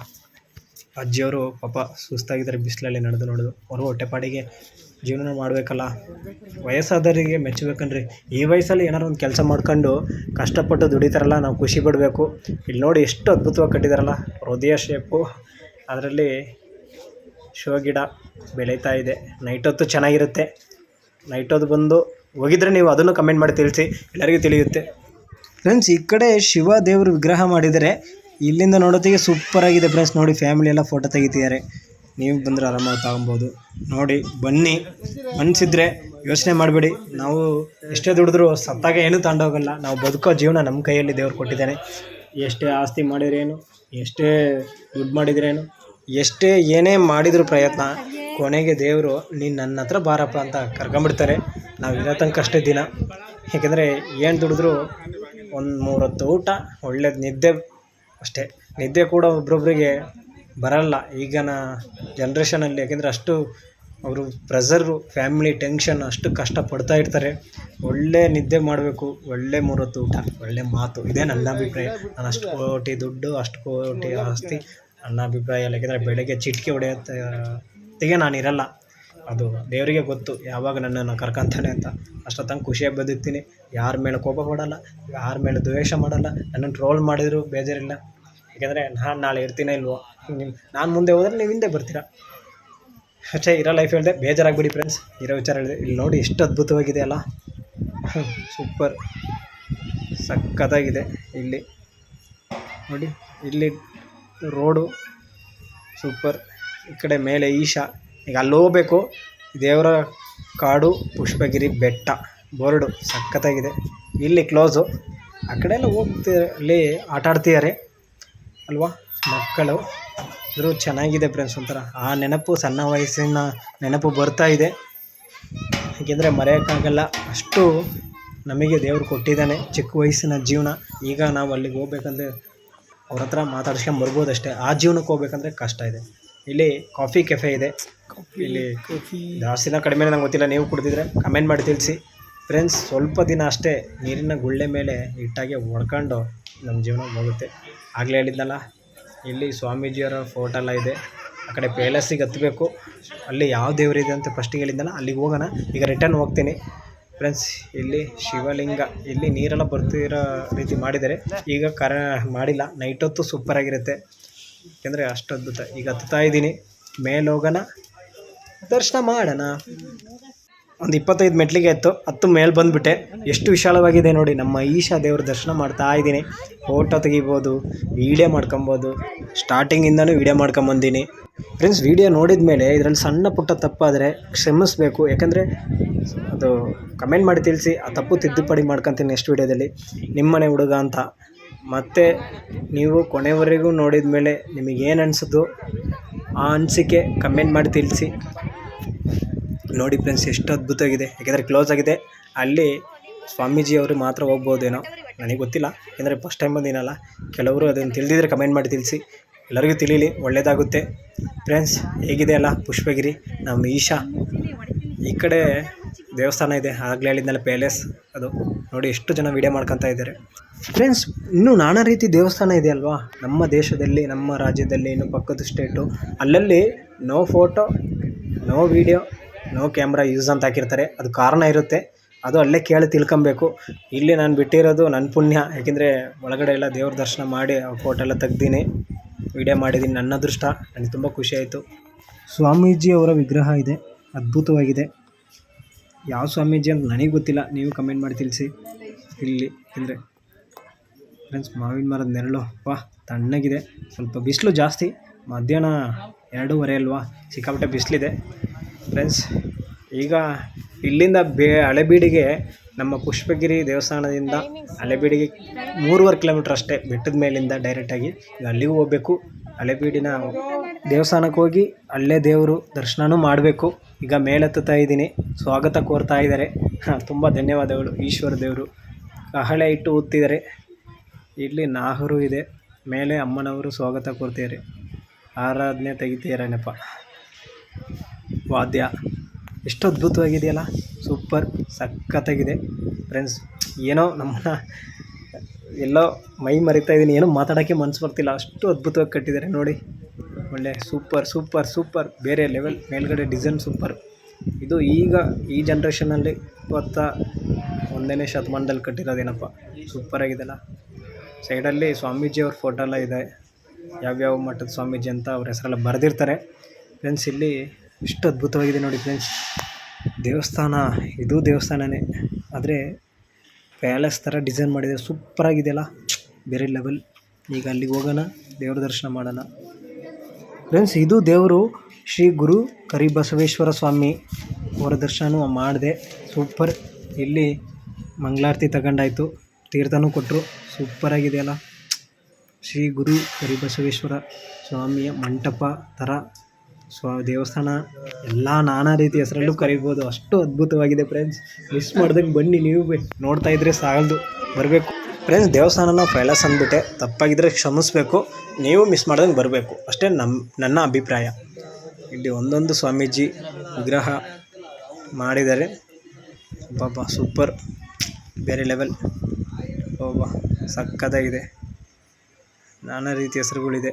ಅಜ್ಜಿಯವರು ಪಾಪ ಸುಸ್ತಾಗಿದ್ದಾರೆ, ಬಿಸಿಲಲ್ಲಿ ನಡೆದು ನೋಡೋದು. ಅವರು ಹೊಟ್ಟೆಪಾಡಿಗೆ ಜೀವನ ಮಾಡಬೇಕಲ್ಲ. ವಯಸ್ಸಾದವರಿಗೆ ಮೆಚ್ಚಬೇಕನ್ರಿ. ಈ ವಯಸ್ಸಲ್ಲಿ ಏನಾರು ಒಂದು ಕೆಲಸ ಮಾಡ್ಕೊಂಡು ಕಷ್ಟಪಟ್ಟು ದುಡಿತಾರಲ್ಲ, ನಾವು ಖುಷಿ ಪಡಬೇಕು. ಇಲ್ಲಿ ನೋಡಿ ಎಷ್ಟು ಅದ್ಭುತವಾಗಿ ಕಟ್ಟಿದಾರಲ್ಲ. ಹೃದಯ ಶೇಪು ಅದರಲ್ಲಿ ಶೋ ಗಿಡ ಬೆಳೀತಾ ಇದೆ. ನೈಟ್ ಹೊತ್ತು ಚೆನ್ನಾಗಿರುತ್ತೆ. ನೈಟ್ ಹೊತ್ತು ಬಂದು ಹೋಗಿದ್ರೆ ನೀವು ಅದನ್ನು ಕಮೆಂಟ್ ಮಾಡಿ ತಿಳಿಸಿ. ಎಲ್ಲರಿಗೂ ತಿಳಿಯುತ್ತೆ. ಫ್ರೆಂಡ್ಸ್ ಈ ಕಡೆ ಶಿವ ದೇವರು ವಿಗ್ರಹ ಮಾಡಿದರೆ ಇಲ್ಲಿಂದ ನೋಡೋತ್ತಿಗೆ ಸೂಪರಾಗಿದೆ ಫ್ರೆಂಡ್ಸ್ ನೋಡಿ ಫ್ಯಾಮಿಲಿ ಎಲ್ಲ ಫೋಟೋ ತೆಗಿತಿದ್ದಾರೆ. ನೀವು ಬಂದರೆ ಆರಾಮಾಗಿ ತಗೊಬೋದು. ನೋಡಿ, ಬನ್ನಿ. ಮನಸ್ಸಿದ್ರೆ ಯೋಚನೆ ಮಾಡಬೇಡಿ. ನಾವು ಎಷ್ಟೇ ದುಡಿದ್ರೂ ಸತ್ತಾಗ ಏನೂ ತಗೊಂಡೋಗಲ್ಲ ನಾವು ಬದುಕೋ ಜೀವನ ನಮ್ಮ ಕೈಯಲ್ಲಿ ದೇವ್ರು ಕೊಟ್ಟಿದ್ದಾನೆ. ಎಷ್ಟೇ ಆಸ್ತಿ ಮಾಡಿದ್ರೇನು, ಎಷ್ಟೇ ದುಡ್ಡು ಮಾಡಿದ್ರೇನು, ಎಷ್ಟೇ ಏನೇ ಮಾಡಿದರೂ ಪ್ರಯತ್ನ ಕೊನೆಗೆ ದೇವರು ನೀನು ನನ್ನ ಹತ್ರ ಬಾರಪ್ಪ ಅಂತ ಕರ್ಕೊಂಬಿಡ್ತಾರೆ ನಾವು ಇರೋ ತನಕ ಅಷ್ಟೇ ದಿನ. ಏಕೆಂದರೆ ಏನು ದುಡಿದ್ರೂ ಒಂದು ಮೂರು ಹೊತ್ತು ಊಟ, ಒಳ್ಳೇದು ನಿದ್ದೆ ಅಷ್ಟೇ. ನಿದ್ದೆ ಕೂಡ ಒಬ್ರೊಬ್ರಿಗೆ ಬರಲ್ಲ. ಈಗಿನ ಜನ್ರೇಷನಲ್ಲಿ ಯಾಕೆಂದರೆ ಅಷ್ಟು ಅವರು ಪ್ರೆಸರು ಫ್ಯಾಮಿಲಿ ಟೆನ್ಷನ್ ಅಷ್ಟು ಕಷ್ಟ ಪಡ್ತಾ ಇರ್ತಾರೆ. ಒಳ್ಳೆ ನಿದ್ದೆ ಮಾಡಬೇಕು, ಒಳ್ಳೆ ಮೂರೊತ್ತು ಊಟ, ಒಳ್ಳೆ ಮಾತು. ಇದೇ ನನ್ನ ಅಭಿಪ್ರಾಯ. ನಾನು ಅಷ್ಟು ಕೋಟಿ ದುಡ್ಡು, ಅಷ್ಟು ಕೋಟಿ ಆಸ್ತಿ. ನನ್ನ ಅಭಿಪ್ರಾಯ ಯಾಕೆಂದರೆ ಬೆಳಗ್ಗೆ ಚಿಟಿಕೆ ಹೊಡೆಯೋತ್ತಿಗೆ ನಾನು ಇರಲ್ಲ. ಅದು ದೇವರಿಗೆ ಗೊತ್ತು, ಯಾವಾಗ ನನ್ನನ್ನು ಕರ್ಕೊಂತಾನೆ ಅಂತ. ಅಷ್ಟೊತ್ತಂಗೆ ಖುಷಿಯಾಗಿ ಬದುಕ್ತೀನಿ ಯಾರ ಮೇಲೆ ಕೋಪ ಪಡಲ್ಲ, ಯಾರ ಮೇಲೆ ದ್ವೇಷ ಮಾಡಲ್ಲ, ನನ್ನನ್ನು ಟ್ರೋಲ್ ಮಾಡಿದ್ರು ಬೇಜಾರಿಲ್ಲ. ಯಾಕೆಂದರೆ ನಾನು ನಾಳೆ ಇರ್ತೀನೋ ಇಲ್ವೋ ನಿಮ್ಮ ನಾನು ಮುಂದೆ ಹೋದ್ರೆ ನೀವು ಹಿಂದೆ ಬರ್ತೀರಾ? ಅಷ್ಟೇ ಇರೋ ಲೈಫ್ ಹೇಳಿದೆ, ಬೇಜಾರಾಗ್ಬಿಡಿ ಫ್ರೆಂಡ್ಸ್ ಇರೋ ವಿಚಾರ ಹೇಳಿದೆ, ಇಲ್ಲಿ ನೋಡಿ ಎಷ್ಟು ಅದ್ಭುತವಾಗಿದೆ ಅಲ್ಲ. ಸೂಪರ್ ಸಖತ್ತಾಗಿದೆ ಇಲ್ಲಿ. ನೋಡಿ, ಇಲ್ಲಿ ರೋಡು ಸೂಪರ್ ಈ ಕಡೆ ಮೇಲೆ ಈಶಾ. ಈಗ ಅಲ್ಲಿ ಹೋಗ್ಬೇಕು. ದೇವರ ಕಾಡು, ಪುಷ್ಪಗಿರಿ, ಬೆಟ್ಟ, ಬೋರ್ಡು ಸಖತ್ತಾಗಿದೆ. ಇಲ್ಲಿ ಕ್ಲೋಸು ಆ ಕಡೆ ಎಲ್ಲ ಹೋಗ್ತಿ, ಅಲ್ಲಿ ಆಟ ಆಡ್ತಿದ್ದಾರೆ ಅಲ್ವಾ? ಮಕ್ಕಳು. ಇದ್ರೂ ಚೆನ್ನಾಗಿದೆ ಫ್ರೆಂಡ್ಸ್ ಒಂಥರ. ಆ ನೆನಪು ಸಣ್ಣ ವಯಸ್ಸಿನ ನೆನಪು ಬರ್ತಾ ಇದೆ. ಏಕೆಂದರೆ ಮರೆಯೋಕ್ಕಾಗಲ್ಲ. ಅಷ್ಟು ನಮಗೆ ದೇವರು ಕೊಟ್ಟಿದ್ದಾನೆ ಚಿಕ್ಕ ವಯಸ್ಸಿನ ಜೀವನ. ಈಗ ನಾವು ಅಲ್ಲಿಗೆ ಹೋಗ್ಬೇಕಂದ್ರೆ ಅವ್ರ ಹತ್ರ ಮಾತಾಡ್ಸ್ಕೊಂಡು ಬರ್ಬೋದು ಆ ಜೀವನಕ್ಕೆ ಹೋಗ್ಬೇಕಂದ್ರೆ ಕಷ್ಟ ಇದೆ. ಇಲ್ಲಿ ಕಾಫಿ ಕೆಫೆ ಇದೆ. ಇಲ್ಲಿ ಕಾಫಿ. ಜಾಸ್ತಿನ ಕಡಿಮೆ ನಂಗೆ ಗೊತ್ತಿಲ್ಲ ನೀವು ಕುಡಿದಿದ್ರೆ ಕಮೆಂಟ್ ಮಾಡಿ ತಿಳಿಸಿ. ಫ್ರೆಂಡ್ಸ್ ಸ್ವಲ್ಪ ದಿನ ಅಷ್ಟೇ ನೀರಿನ ಗುಳ್ಳೆ ಮೇಲೆ ಇಟ್ಟಾಗೆ ಒಡ್ಕೊಂಡು ನಮ್ಮ ಜೀವನ ಹೋಗುತ್ತೆ. ಆಗಲೇ ಹೇಳಿದ್ನಲ್ಲ ಇಲ್ಲಿ ಸ್ವಾಮೀಜಿಯವರ ಫೋಟೋ ಎಲ್ಲ ಇದೆ. ಆ ಕಡೆ ಪ್ಯಾಲೇಸಿಗೆ ಹತ್ತಬೇಕು ಅಲ್ಲಿ ಯಾವ ದೇವರಿದೆ ಅಂತ ಫಸ್ಟಿಗೆ ಹೇಳಿದ್ನಲ್ಲ ಅಲ್ಲಿಗೆ ಹೋಗೋಣ. ಈಗ ರಿಟರ್ನ್ ಹೋಗ್ತೀನಿ. ಫ್ರೆಂಡ್ಸ್ ಇಲ್ಲಿ ಶಿವಲಿಂಗ ಇಲ್ಲಿ ನೀರೆಲ್ಲ ಬರ್ತಿರೋ ರೀತಿ ಮಾಡಿದ್ದಾರೆ. ಈಗ ಕರ ಮಾಡಿಲ್ಲ ನೈಟ್ ಹೊತ್ತು ಸೂಪರಾಗಿರುತ್ತೆ ಯಾಕೆಂದರೆ ಅಷ್ಟು ಅದ್ಭುತ. ಈಗ ಹತ್ತುತ್ತಾ ಇದ್ದೀನಿ. ಮೇಲೆ ದರ್ಶನ ಮಾಡೋಣ. ಒಂದು ಇಪ್ಪತ್ತೈದು ಮೆಟ್ಲಿಗೆ ಎತ್ತು. ಹತ್ತು ಮೇಲೆ ಬಂದುಬಿಟ್ಟೆ. ಎಷ್ಟು ವಿಶಾಲವಾಗಿದೆ ನೋಡಿ. ನಮ್ಮ ಈಶಾ ದೇವ್ರ ದರ್ಶನ ಮಾಡ್ತಾ ಇದ್ದೀನಿ. ಫೋಟೋ ತೆಗಿಬೋದು, ವೀಡಿಯೋ ಮಾಡ್ಕೊಬೋದು. ಸ್ಟಾರ್ಟಿಂಗಿಂದನೂ ವೀಡಿಯೋ ಮಾಡ್ಕೊಂಬಂದೀನಿ. ಫ್ರೆಂಡ್ಸ್, ವೀಡಿಯೋ ನೋಡಿದ ಮೇಲೆ ಇದರಲ್ಲಿ ಸಣ್ಣ ಪುಟ್ಟ ತಪ್ಪಾದರೆ ಕ್ಷಮಿಸಬೇಕು. ಯಾಕಂದರೆ ಅದು ಕಮೆಂಟ್ ಮಾಡಿ ತಿಳಿಸಿ, ಆ ತಪ್ಪು ತಿದ್ದುಪಡಿ ಮಾಡ್ಕೊತೀನಿ ನೆಕ್ಸ್ಟ್ ವೀಡಿಯೋದಲ್ಲಿ. ನಿಮ್ಮನೆ ಹುಡುಗ ಅಂತ. ಮತ್ತು ನೀವು ಕೊನೆವರೆಗೂ ನೋಡಿದ ಮೇಲೆ ನಿಮಗೇನು ಅನಿಸಿದ್ದು ಆ ಅನಿಸಿಕೆ ಕಮೆಂಟ್ ಮಾಡಿ ತಿಳಿಸಿ. ನೋಡಿ ಫ್ರೆಂಡ್ಸ್ ಎಷ್ಟು ಅದ್ಭುತವಾಗಿದೆ. ಯಾಕೆಂದರೆ ಕ್ಲೋಸ್ ಆಗಿದೆ. ಅಲ್ಲಿ ಸ್ವಾಮೀಜಿ ಅವರು ಮಾತ್ರ ಹೋಗ್ಬೋದೇನೋ ನನಗೆ ಗೊತ್ತಿಲ್ಲ. ಯಾಕೆಂದರೆ ಫಸ್ಟ್ ಟೈಮ್ ಬಂದಿನಲ್ಲ ಕೆಲವರು ಅದನ್ನು ತಿಳಿದಿದ್ರೆ ಕಮೆಂಟ್ ಮಾಡಿ ತಿಳಿಸಿ. ಎಲ್ಲರಿಗೂ ತಿಳಿಲಿ ಒಳ್ಳೆಯದಾಗುತ್ತೆ ಫ್ರೆಂಡ್ಸ್ ಹೇಗಿದೆ ಅಲ್ಲ ಪುಷ್ಪಗಿರಿ, ನಮ್ಮ ಈಶಾ. ಈ ಕಡೆ ದೇವಸ್ಥಾನ ಇದೆ, ಆಗಲೇ ಹೇಳಿದ್ನಲ್ಲ ಪ್ಯಾಲೇಸ್. ಅದು ನೋಡಿ ಎಷ್ಟು ಜನ ವೀಡಿಯೋ ಮಾಡ್ಕೊತಾ ಇದ್ದಾರೆ. ಫ್ರೆಂಡ್ಸ್ ಇನ್ನೂ ನಾನಾ ರೀತಿ ದೇವಸ್ಥಾನ ಇದೆ ಅಲ್ವಾ? ನಮ್ಮ ದೇಶದಲ್ಲಿ, ನಮ್ಮ ರಾಜ್ಯದಲ್ಲಿ, ಇನ್ನು ಪಕ್ಕದ ಸ್ಟೇಟು ಅಲ್ಲಲ್ಲಿ no photo no video no camera use ಅಂತ ಹಾಕಿರ್ತಾರೆ. ಅದು ಕಾರಣ ಇರುತ್ತೆ. ಅದು ಅಲ್ಲೇ ಕೇಳಿ ತಿಳ್ಕೊಬೇಕು. ಇಲ್ಲಿ ನಾನು ಬಿಟ್ಟಿರೋದು ನನ್ನ ಪುಣ್ಯ. ಯಾಕೆಂದರೆ ಒಳಗಡೆ ಎಲ್ಲ ದೇವ್ರ ದರ್ಶನ ಮಾಡಿ ಫೋಟೋ ಎಲ್ಲ ತೆಗ್ದೀನಿ. ವಿಡಿಯೋ ಮಾಡಿದ್ದೀನಿ ನನ್ನ ಅದೃಷ್ಟ. ನನಗೆ ತುಂಬ ಖುಷಿ ಸ್ವಾಮೀಜಿಯವರ ವಿಗ್ರಹ ಇದೆ. ಅದ್ಭುತವಾಗಿದೆ. ಯಾವ ಸ್ವಾಮೀಜಿ ಅಂತ ನನಗೆ ಗೊತ್ತಿಲ್ಲ. ನೀವು ಕಮೆಂಟ್ ಮಾಡಿ ತಿಳಿಸಿ. ಇಲ್ಲಿ ಅಂದರೆ ಫ್ರೆಂಡ್ಸ್ ಮಾವಿನ ಮರದ ನೆರಳು. ವಾ ತಣ್ಣಗಿದೆ. ಸ್ವಲ್ಪ ಬಿಸಿಲು ಜಾಸ್ತಿ. ಮಧ್ಯಾಹ್ನ ಎರಡೂವರೆ ಅಲ್ವಾ? ಸಿಕ್ಕಾಪಟ್ಟೆ ಬಿಸಿಲಿದೆ. ಫ್ರೆಂಡ್ಸ್ ಈಗ ಇಲ್ಲಿಂದ ಬೇ ಹಳೆಬೀಡಿಗೆ ನಮ್ಮ ಪುಷ್ಪಗಿರಿ ದೇವಸ್ಥಾನದಿಂದ ಹಳೆಬೀಡಿಗೆ ಮೂರುವರೆ ಕಿಲೋಮೀಟ್ರ್ ಅಷ್ಟೇ ಬೆಟ್ಟದ ಮೇಲಿಂದ ಡೈರೆಕ್ಟಾಗಿ ಈಗ ಅಲ್ಲಿಗೂ ಹೋಗಬೇಕು. ಹಳೆಬೀಡಿನ ದೇವಸ್ಥಾನಕ್ಕೆ ಹೋಗಿ ಅಲ್ಲೇ ದೇವರು ದರ್ಶನವೂ ಮಾಡಬೇಕು. ಈಗ ಮೇಲೆತ್ತುತ್ತಾ ಇದ್ದೀನಿ. ಸ್ವಾಗತ ಕೋರ್ತಾ ಇದ್ದಾರೆ. ತುಂಬ ಧನ್ಯವಾದಗಳು ಈಶ್ವರ ದೇವರು. ಕಹಳೆ ಇಟ್ಟು ಓದ್ತಿದ್ದಾರೆ ಇಲ್ಲಿ ನಾಹರು ಇದೆ. ಮೇಲೆ ಅಮ್ಮನವರು ಸ್ವಾಗತ ಕೋರ್ತಿದ್ದಾರೆ. ಆರಾಧನೆ ತೆಗಿತೀರೇನಪ್ಪ ವಾದ್ಯ. ಎಷ್ಟು ಅದ್ಭುತವಾಗಿದೆಯಲ್ಲ. ಸೂಪರ್, ಸಖತ್ತಾಗಿದೆ. ಫ್ರೆಂಡ್ಸ್ ಏನೋ ನಮ್ಮನ್ನ ಎಲ್ಲೋ ಮೈ ಮರಿತಾ ಇದ್ದೀನಿ. ಏನೋ ಮಾತಾಡೋಕ್ಕೆ ಮನಸ್ಸು ಬರ್ತಿಲ್ಲ. ಅಷ್ಟು ಅದ್ಭುತವಾಗಿ ಕಟ್ಟಿದ್ದಾರೆ. ನೋಡಿ. ಒಳ್ಳೆ ಸೂಪರ್ ಸೂಪರ್ ಸೂಪರ್ ಬೇರೆ ಲೆವೆಲ್ ಮೇಲ್ಗಡೆ ಡಿಸೈನ್ ಸೂಪರ್ ಇದು ಈಗ ಈ ಜನ್ರೇಷನಲ್ಲಿ ಇಪ್ಪತ್ತ ಒಂದನೇ ಶತಮಾನದಲ್ಲಿ ಕಟ್ಟಿರೋದೇನಪ್ಪ? ಸೂಪರಾಗಿದೆಲ್ಲ ಸೈಡಲ್ಲಿ ಸ್ವಾಮೀಜಿಯವ್ರ ಫೋಟೋ ಎಲ್ಲ ಇದೆ. ಯಾವ್ಯಾವ ಮಠದ ಸ್ವಾಮೀಜಿ ಅಂತ ಅವ್ರ ಹೆಸರೆಲ್ಲ ಬರೆದಿರ್ತಾರೆ. ಫ್ರೆಂಡ್ಸ್ ಇಲ್ಲಿ ಇಷ್ಟು ಅದ್ಭುತವಾಗಿದೆ ನೋಡಿ ಫ್ರೆಂಡ್ಸ್ ದೇವಸ್ಥಾನ, ಇದು ದೇವಸ್ಥಾನನೇ. ಆದರೆ ಪ್ಯಾಲೇಸ್ ಥರ ಡಿಸೈನ್ ಮಾಡಿದೆ ಸೂಪರಾಗಿದೆಯಲ್ಲ ಬೇರೆ ಲೆವೆಲ್ ಈಗ ಅಲ್ಲಿಗೆ ಹೋಗೋಣ, ದೇವ್ರ ದರ್ಶನ ಮಾಡೋಣ. ಫ್ರೆಂಡ್ಸ್ ಇದು ದೇವರು ಶ್ರೀ ಗುರು ಕರಿಬಸವೇಶ್ವರ ಸ್ವಾಮಿ ಅವರ ದರ್ಶನ ಮಾಡಿದೆ. ಸೂಪರ್ ಇಲ್ಲಿ ಮಂಗಳಾರತಿ ತಗೊಂಡಾಯ್ತು. ತೀರ್ಥನೂ ಕೊಟ್ಟರು ಸೂಪರಾಗಿದೆಯಲ್ಲ ಶ್ರೀ ಗುರು ಕರಿಬಸವೇಶ್ವರ ಸ್ವಾಮಿಯ ಮಂಟಪ, ಥರ, ಸ್ವ, ದೇವಸ್ಥಾನ, ಎಲ್ಲ ನಾನಾ ರೀತಿ ಹೆಸರಲ್ಲೂ ಕರಿಬೋದು. ಅಷ್ಟು ಅದ್ಭುತವಾಗಿದೆ ಫ್ರೆಂಡ್ಸ್ ಮಿಸ್ ಮಾಡ್ದಂಗೆ ಬನ್ನಿ ನೀವು. ನೋಡ್ತಾ ಇದ್ರೆ ಸಾಲದು. ಬರಬೇಕು. ಫ್ರೆಂಡ್ಸ್ ದೇವಸ್ಥಾನನ ಪ್ಯಾಲೇಸ್ ಅಂದ್ಬಿಟ್ಟೆ. ತಪ್ಪಾಗಿದ್ದರೆ ಕ್ಷಮಿಸ್ಬೇಕು. ನೀವು ಮಿಸ್ ಮಾಡ್ದಂಗೆ ಬರಬೇಕು. ಅಷ್ಟೇ ನಮ್ಮ ನನ್ನ ಅಭಿಪ್ರಾಯ. ಇಲ್ಲಿ ಒಂದೊಂದು ಸ್ವಾಮೀಜಿ ವಿಗ್ರಹ ಮಾಡಿದ್ದಾರೆ. ಬಾಬಾ ಸೂಪರ್ ಬೇರೆ ಲೆವೆಲ್ ಬಾಬಾ ಸಕ್ಕತ್ತಾಗಿದೆ. ನಾನಾ ರೀತಿ ಹೆಸರುಗಳಿದೆ.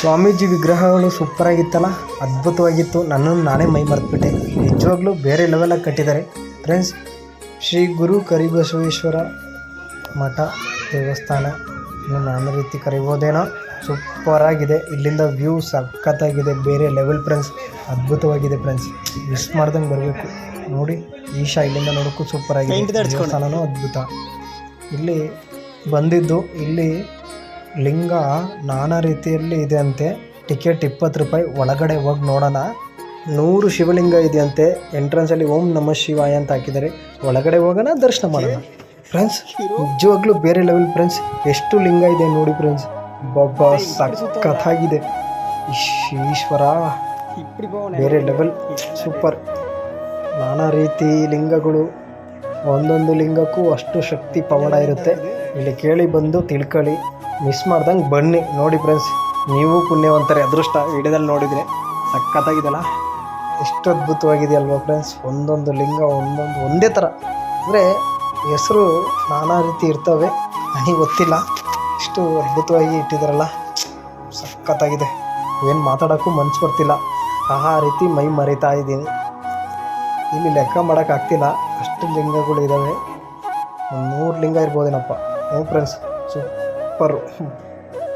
ಸ್ವಾಮೀಜಿ ವಿಗ್ರಹಗಳು ಸೂಪರಾಗಿತ್ತಲ್ಲ ಅದ್ಭುತವಾಗಿತ್ತು. ನನ್ನನ್ನು ನಾನೇ ಮೈ ಮರೆತುಬಿಟ್ಟೆ. ನಿಜವಾಗ್ಲೂ ಬೇರೆ ಲೆವೆಲಾಗಿ ಕಟ್ಟಿದ್ದಾರೆ. ಫ್ರೆಂಡ್ಸ್ ಶ್ರೀ ಗುರು ಕರಿಬಸವೇಶ್ವರ ಮಠ ದೇವಸ್ಥಾನ. ಇನ್ನು ನಾನಾ ರೀತಿ ಕರಿಬೋದೇನೋ. ಸೂಪರಾಗಿದೆ. ಇಲ್ಲಿಂದ ವ್ಯೂ ಸಖತ್ತಾಗಿದೆ. ಬೇರೆ ಲೆವೆಲ್ ಫ್ರೆಂಡ್ಸ್ ಅದ್ಭುತವಾಗಿದೆ ಫ್ರೆಂಡ್ಸ್ ಮಿಸ್ ಮಾಡ್ದಂಗೆ ಬರಬೇಕು. ನೋಡಿ ಈಶಾ ಇಲ್ಲಿಂದ ನೋಡೋಕ್ಕೂ ಸೂಪರಾಗಿದೆ. ದೇವಸ್ಥಾನನೂ ಅದ್ಭುತ. ಇಲ್ಲಿ ಬಂದಿದ್ದು ಇಲ್ಲಿ ಲಿಂಗ ನಾನಾ ರೀತಿಯಲ್ಲಿ ಇದೆ ಅಂತೆ ಟಿಕೆಟ್ ಇಪ್ಪತ್ತು ರೂಪಾಯಿ ಒಳಗಡೆ ಹೋಗಿ ನೋಡೋಣ. ನೂರು ಶಿವಲಿಂಗ ಇದೆಯಂತೆ. ಎಂಟ್ರೆನ್ಸಲ್ಲಿ ಓಂ ನಮ ಶಿವಾಯ ಅಂತ ಹಾಕಿದ್ದಾರೆ. ಒಳಗಡೆ ಹೋಗೋಣ, ದರ್ಶನ ಮಾಡೋಣ. ಫ್ರೆಂಡ್ಸ್ ನಿಜವಾಗ್ಲೂ ಬೇರೆ ಲೆವೆಲ್ ಫ್ರೆಂಡ್ಸ್ ಎಷ್ಟು ಲಿಂಗ ಇದೆ ನೋಡಿ ಫ್ರೆಂಡ್ಸ್ ಬಬ್ಬ ಸಖತ್ತಾಗಿದೆ. ಈಶ್ವರ. ಬೇರೆ ಲೆವೆಲ್ ಸೂಪರ್ ನಾನಾ ರೀತಿ ಲಿಂಗಗಳು. ಒಂದೊಂದು ಲಿಂಗಕ್ಕೂ ಅಷ್ಟು ಶಕ್ತಿ, ಪವಾಡ ಇರುತ್ತೆ. ಇಲ್ಲಿ ಕೇಳಿ ಬಂದು ತಿಳ್ಕೊಳ್ಳಿ. ಮಿಸ್ ಮಾಡ್ದಂಗೆ ಬನ್ನಿ. ನೋಡಿ ಫ್ರೆಂಡ್ಸ್ ನೀವು ಪುಣ್ಯವಂತರೇ. ಅದೃಷ್ಟ ವಿಡಿಯೋದಲ್ಲಿ ನೋಡಿದರೆ ಸಖತ್ತಾಗಿದೆಲ್ಲ ಎಷ್ಟು ಅದ್ಭುತವಾಗಿದೆ ಅಲ್ವಾ ಫ್ರೆಂಡ್ಸ್ ಒಂದೊಂದು ಲಿಂಗ, ಒಂದೊಂದು, ಒಂದೇ ಥರ ಅಂದರೆ ಹೆಸರು ನಾನಾ ರೀತಿ ಇರ್ತವೆ. ನನಗೆ ಗೊತ್ತಿಲ್ಲ. ಇಷ್ಟು ಅದ್ಭುತವಾಗಿ ಇಟ್ಟಿದ್ದಾರಲ್ಲ ಸಖತ್ತಾಗಿದೆ. ಏನು ಮಾತಾಡೋಕ್ಕೂ ಮನ್ಸು ಬರ್ತಿಲ್ಲ. ಆ ರೀತಿ ಮೈ ಮರಿತಾ ಇದ್ದೀನಿ. ಇಲ್ಲಿ ಲೆಕ್ಕ ಮಾಡೋಕ್ಕಾಗ್ತಿಲ್ಲ ಅಷ್ಟು ಲಿಂಗಗಳು ಇದ್ದಾವೆ ಒಂದು ನೂರು ಲಿಂಗ ಇರ್ಬೋದೇನಪ್ಪ. ಹ್ಞೂ ಫ್ರೆಂಡ್ಸ್ ಸೂಪರು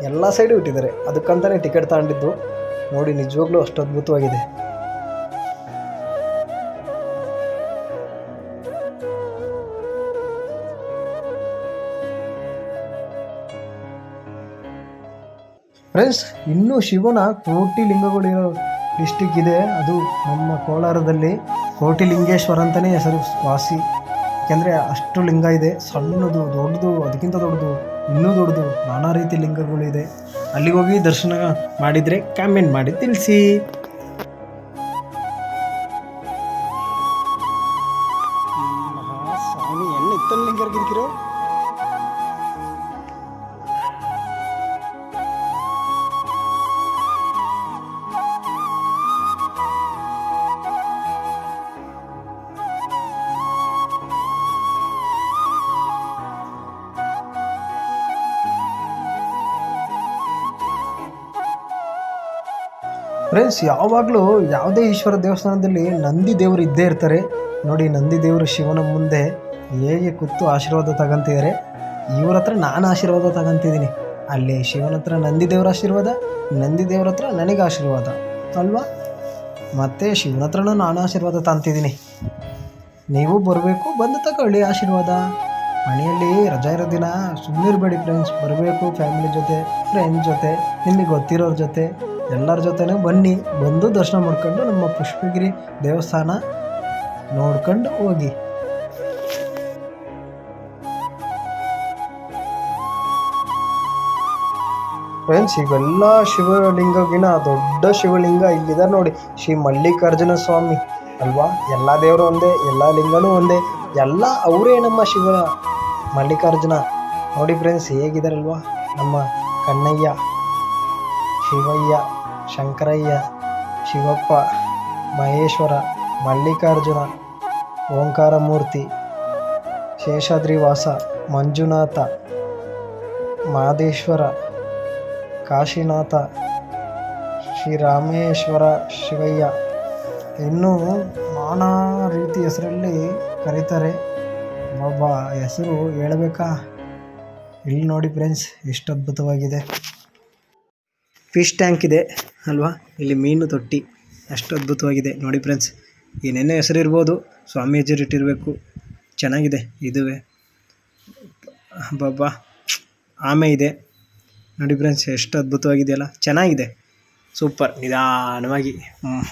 ಎಲ್ಲ ಸೈಡು ಇಟ್ಟಿದ್ದಾರೆ. ಅದಕ್ಕಂತಲೇ ಟಿಕೆಟ್ ತಗೊಂಡಿದ್ದು. ನೋಡಿ, ನಿಜವಾಗ್ಲೂ ಅಷ್ಟು ಅದ್ಭುತವಾಗಿದೆ. ಫ್ರೆಂಡ್ಸ್ ಇನ್ನೂ ಶಿವನ ಕೋಟಿ ಲಿಂಗಗಳಿರೋ ಡಿಸ್ಟಿಕ್ ಇದೆ. ಅದು ನಮ್ಮ ಕೋಲಾರದಲ್ಲಿ. ಕೋಟಿ ಲಿಂಗೇಶ್ವರ ಅಂತಲೇ ಹೆಸರು ವಾಸಿ. ಯಾಕೆಂದರೆ ಅಷ್ಟು ಲಿಂಗ ಇದೆ. ಸಣ್ಣದು, ದೊಡ್ಡದು, ಅದಕ್ಕಿಂತ ದೊಡ್ಡದು ಇನ್ನೂ ದೊಡ್ಡದು ನಾನಾ ರೀತಿ ಲಿಂಗಗಳಿದೆ ಅಲ್ಲಿಗೆ ಹೋಗಿ ದರ್ಶನ ಮಾಡಿದರೆ ಕಾಮೆಂಟ್ ಮಾಡಿ ತಿಳಿಸಿ. ಫ್ರೆಂಡ್ಸ್ ಯಾವಾಗಲೂ ಯಾವುದೇ ಈಶ್ವರ ದೇವಸ್ಥಾನದಲ್ಲಿ ನಂದಿ ದೇವರು ಇದ್ದೇ ಇರ್ತಾರೆ. ನೋಡಿ, ನಂದಿ ದೇವರು ಶಿವನ ಮುಂದೆ ಹೇಗೆ ಕೂತು ಆಶೀರ್ವಾದ ತಗೊಂತಿದ್ದಾರೆ. ಇವ್ರ ಹತ್ರ ನಾನು ಆಶೀರ್ವಾದ ತಗೊಂತಿದ್ದೀನಿ. ಅಲ್ಲಿ ಶಿವನ ಹತ್ರ ನಂದಿ ದೇವರ ಆಶೀರ್ವಾದ, ನಂದಿ ದೇವ್ರ ಹತ್ರ ನನಗೆ ಆಶೀರ್ವಾದ, ಅಲ್ವಾ? ಮತ್ತು ಶಿವನ ಹತ್ರನೂ ನಾನು ಆಶೀರ್ವಾದ ತಗೊಂತಿದ್ದೀನಿ. ನೀವು ಬರಬೇಕು, ಬಂದು ತಗೊಳ್ಳಿ ಆಶೀರ್ವಾದ. ಮನೆಯಲ್ಲಿ ರಜಾ ಇರೋ ದಿನ ಸುಮ್ಮನಿರಬೇಡಿ ಫ್ರೆಂಡ್ಸ್ ಬರಬೇಕು ಫ್ಯಾಮಿಲಿ ಜೊತೆ ಫ್ರೆಂಡ್ಸ್ ಜೊತೆ, ನಿಮಗೆ ಗೊತ್ತಿರೋರ ಜೊತೆ. ಎಲ್ಲರ ಜೊತೆನೂ ಬನ್ನಿ, ಬಂದು ದರ್ಶನ ಮಾಡ್ಕೊಂಡು ನಮ್ಮ ಪುಷ್ಪಗಿರಿ ದೇವಸ್ಥಾನ ನೋಡ್ಕೊಂಡು ಹೋಗಿ. ಫ್ರೆಂಡ್ಸ್ ಇವೆಲ್ಲ ಶಿವಲಿಂಗಗಿನ ದೊಡ್ಡ ಶಿವಲಿಂಗ ಇಲ್ಲಿದೆ ನೋಡಿ. ಶ್ರೀ ಮಲ್ಲಿಕಾರ್ಜುನ ಸ್ವಾಮಿ ಅಲ್ವಾ? ಎಲ್ಲ ದೇವರು ಒಂದೇ, ಎಲ್ಲ ಲಿಂಗನೂ ಒಂದೇ. ಎಲ್ಲ ಅವರೇ ನಮ್ಮ ಶಿವ ಮಲ್ಲಿಕಾರ್ಜುನ. ನೋಡಿ ಫ್ರೆಂಡ್ಸ್ ಹೇಗಿದಾರಲ್ವಾ? ನಮ್ಮ ಕಣ್ಣಯ್ಯ, ಶಿವಯ್ಯ. ಶಂಕರಯ್ಯ, ಶಿವಪ್ಪ, ಮಹೇಶ್ವರ, ಮಲ್ಲಿಕಾರ್ಜುನ ಓಂಕಾರ ಮೂರ್ತಿ ಶೇಷಾದ್ರಿವಾಸ, ಮಂಜುನಾಥ, ಮಾದೇಶ್ವರ, ಕಾಶಿನಾಥ, ಶ್ರೀರಾಮೇಶ್ವರ, ಶಿವಯ್ಯ. ಇನ್ನೂ ನಾನಾ ರೀತಿ ಹೆಸರಲ್ಲಿ ಕರೀತಾರೆ. ಒಬ್ಬ ಹೆಸರು ಹೇಳಬೇಕಾ? ಇಲ್ಲಿ ನೋಡಿ ಫ್ರೆಂಡ್ಸ್ ಎಷ್ಟು ಅದ್ಭುತವಾಗಿದೆ. ಫಿಶ್ ಟ್ಯಾಂಕ್ ಇದೆ, ಅಲ್ವಾ? ಇಲ್ಲಿ ಮೀನು ತೊಟ್ಟಿ, ಅಷ್ಟು ಅದ್ಭುತವಾಗಿದೆ. ನೋಡಿ ಫ್ರೆಂಡ್ಸ್ ಏನೇನೋ ಹೆಸರು ಇರ್ಬೋದು ಸ್ವಾಮೀಜಿ ಇಟ್ಟಿರಬೇಕು. ಚೆನ್ನಾಗಿದೆ ಇದುವೆ. ಬಾಬಾ ಆಮೆ ಇದೆ. ನೋಡಿ ಫ್ರೆಂಡ್ಸ್ ಎಷ್ಟು ಅದ್ಭುತವಾಗಿದೆಯಲ್ಲ. ಚೆನ್ನಾಗಿದೆ. ಸೂಪರ್. ನಿಧಾನವಾಗಿ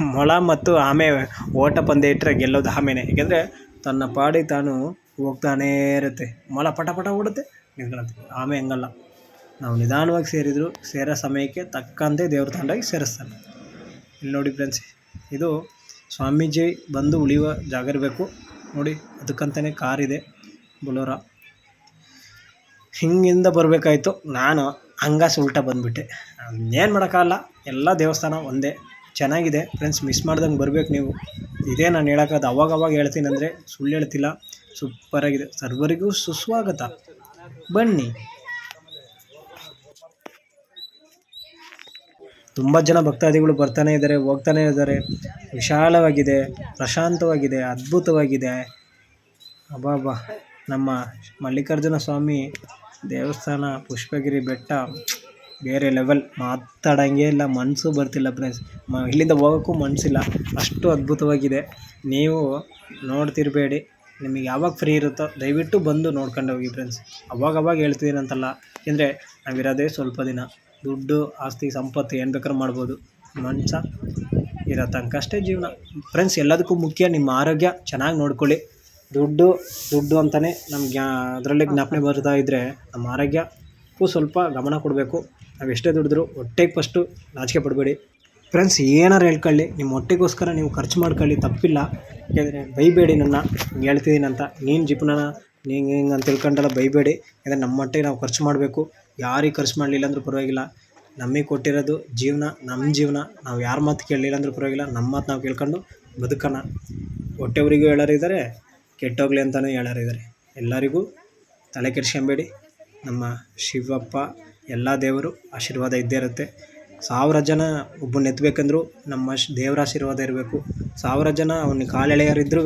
ಮೊಳ ಮತ್ತು ಆಮೆ ಓಟ ಪಂದ್ಯ ಇಟ್ಟರೆ ಗೆಲ್ಲೋದು ಆಮೆನೇ. ಏಕೆಂದರೆ ತನ್ನ ಪಾಡಿ ತಾನು ಹೋಗ್ತಾನೇ ಇರುತ್ತೆ. ಮೊಳ ಪಟ ಪಟ ಓಡುತ್ತೆ ಆಮೆ ಹಂಗಲ್ಲ. ನಾವು ನಿಧಾನವಾಗಿ ಸೇರಿದ್ರು, ಸೇರೋ ಸಮಯಕ್ಕೆ ತಕ್ಕಂತೆ ದೇವ್ರ ತಂಡಾಗಿ ಸೇರಿಸ್ತಾನೆ ಇಲ್ಲಿ ನೋಡಿ ಫ್ರೆಂಡ್ಸ್ ಇದು ಸ್ವಾಮೀಜಿ ಬಂದು ಉಳಿಯುವ ಜಾಗ ಇರಬೇಕು. ನೋಡಿ ಅದಕ್ಕಂತಲೇ ಕಾರಿದೆ ಬುಲೋರ. ಹಿಂಗಿಂದ ಬರಬೇಕಾಯ್ತು. ನಾನು ಹಂಗ ಉಲ್ಟಾ ಬಂದುಬಿಟ್ಟೆ. ಏನು ಮಾಡೋಕ್ಕಾಗಲ್ಲ, ಎಲ್ಲ ದೇವಸ್ಥಾನ ಒಂದೇ. ಚೆನ್ನಾಗಿದೆ ಫ್ರೆಂಡ್ಸ್ ಮಿಸ್ ಮಾಡ್ದಂಗೆ ಬರ್ಬೇಕು ನೀವು. ಇದೇ ನಾನು ಹೇಳೋಕ್ಕಾದ ಅವಾಗ ಅವಾಗ ಹೇಳ್ತೀನಿ ಅಂದರೆ ಸುಳ್ಳು ಹೇಳ್ತಿಲ್ಲ. ಸೂಪರಾಗಿದೆ ಸರ್ವರಿಗೂ ಸುಸ್ವಾಗತ. ಬನ್ನಿ. ತುಂಬ ಜನ ಭಕ್ತಾದಿಗಳು ಬರ್ತಾನೆ ಇದ್ದಾರೆ, ಹೋಗ್ತಾನೆ ಇದ್ದಾರೆ. ವಿಶಾಲವಾಗಿದೆ, ಪ್ರಶಾಂತವಾಗಿದೆ, ಅದ್ಭುತವಾಗಿದೆ. ಅಬಾಬಾ ನಮ್ಮ ಮಲ್ಲಿಕಾರ್ಜುನ ಸ್ವಾಮಿ ದೇವಸ್ಥಾನ, ಪುಷ್ಪಗಿರಿ ಬೆಟ್ಟ, ಬೇರೆ ಲೆವೆಲ್ ಮಾತಾಡೋಂಗೆ ಇಲ್ಲ ಮನಸ್ಸು ಬರ್ತಿಲ್ಲ ಫ್ರೆಂಡ್ಸ್ ಮ, ಇಲ್ಲಿಂದ ಹೋಗೋಕ್ಕೂ ಮನಸ್ಸಿಲ್ಲ ಅಷ್ಟು ಅದ್ಭುತವಾಗಿದೆ. ನೀವು ನೋಡ್ತಿರಬೇಡಿ. ನಿಮಗೆ ಯಾವಾಗ ಫ್ರೀ ಇರುತ್ತೋ, ದಯವಿಟ್ಟು ಬಂದು ನೋಡ್ಕೊಂಡು ಹೋಗಿ ಫ್ರೆಂಡ್ಸ್ ಅವಾಗವಾಗ ಹೇಳ್ತಿದ್ದೀನಂತಲ್ಲ ಏಕೆಂದರೆ ನಾವಿರೋದೇ ಸ್ವಲ್ಪ ದಿನ. ದುಡ್ಡು, ಆಸ್ತಿ, ಸಂಪತ್ತು ಏನು ಬೇಕಾದ್ರೂ ಮಾಡ್ಬೋದು. ಮನುಷ್ಯ ಇರೋ ತನಕ ಅಷ್ಟೇ ಜೀವನ. ಫ್ರೆಂಡ್ಸ್ ಎಲ್ಲದಕ್ಕೂ ಮುಖ್ಯ. ನಿಮ್ಮ ಆರೋಗ್ಯ ಚೆನ್ನಾಗಿ ನೋಡ್ಕೊಳ್ಳಿ. ದುಡ್ಡು ದುಡ್ಡು ಅಂತಲೇ ನಮ್ಗೆ ಅದರಲ್ಲಿ ಜ್ಞಾಪನೆ ಬರ್ತಾ ಇದ್ದರೆ ನಮ್ಮ ಆರೋಗ್ಯಕ್ಕೂ ಸ್ವಲ್ಪ ಗಮನ ಕೊಡಬೇಕು. ನಾವು ಎಷ್ಟೇ ದುಡಿದ್ರು ಹೊಟ್ಟೆಗೆ ಫಸ್ಟು ನಾಚಿಕೆ ಪಡಬೇಡಿ. ಫ್ರೆಂಡ್ಸ್ ಏನಾರು ಹೇಳ್ಕೊಳ್ಳಿ. ನಿಮ್ಮ ಹೊಟ್ಟೆಗೋಸ್ಕರ ನೀವು ಖರ್ಚು ಮಾಡ್ಕೊಳ್ಳಿ. ತಪ್ಪಿಲ್ಲ. ಯಾಕೆಂದರೆ ಬೈಬೇಡಿ ನನ್ನ. ಹೇಳ್ತಿದ್ದೀನಿ ಅಂತ ನೀನು ಜೀಪನ ನೀನು ಹಿಂಗೆ ಅಂತ ತಿಳ್ಕೊಂಡಲ್ಲ ಬೈಬೇಡಿ. ಯಾಕಂದರೆ ನಮ್ಮ ಹೊಟ್ಟೆಗೆ ನಾವು ಖರ್ಚು ಮಾಡಬೇಕು. ಯಾರಿಗೆ ಖರ್ಚು ಮಾಡಲಿಲ್ಲ ಅಂದರೂ ಪರವಾಗಿಲ್ಲ. ನಮಗೆ ಕೊಟ್ಟಿರೋದು ಜೀವನ, ನಮ್ಮ ಜೀವನ. ನಾವು ಯಾರ ಮಾತು ಕೇಳಲಿಲ್ಲ ಅಂದರೂ ಪರವಾಗಿಲ್ಲ. ನಮ್ಮ ಮಾತು ನಾವು ಕೇಳ್ಕೊಂಡು ಬದುಕೋಣ. ಹೊಟ್ಟೆವರಿಗೂ ಹೇಳೋರಿದ್ದಾರೆ ಕೆಟ್ಟೋಗ್ಲಿ ಅಂತಲೂ ಹೇಳೋರಿದ್ದಾರೆ ಎಲ್ಲರಿಗೂ ತಲೆ ಕೆಡ್ಸ್ಕೊಂಬೇಡಿ. ನಮ್ಮ ಶಿವಪ್ಪ, ಎಲ್ಲ ದೇವರು ಆಶೀರ್ವಾದ ಇದ್ದೇ ಇರುತ್ತೆ. ಸಾವಿರ ಜನ ಒಬ್ಬನ ಎತ್ತಬೇಕಂದ್ರೂ ನಮ್ಮ ದೇವರ ಆಶೀರ್ವಾದ ಇರಬೇಕು. ಸಾವಿರ ಜನ ಅವನ ಕಾಲೆಳೆಯರಿದ್ರೂ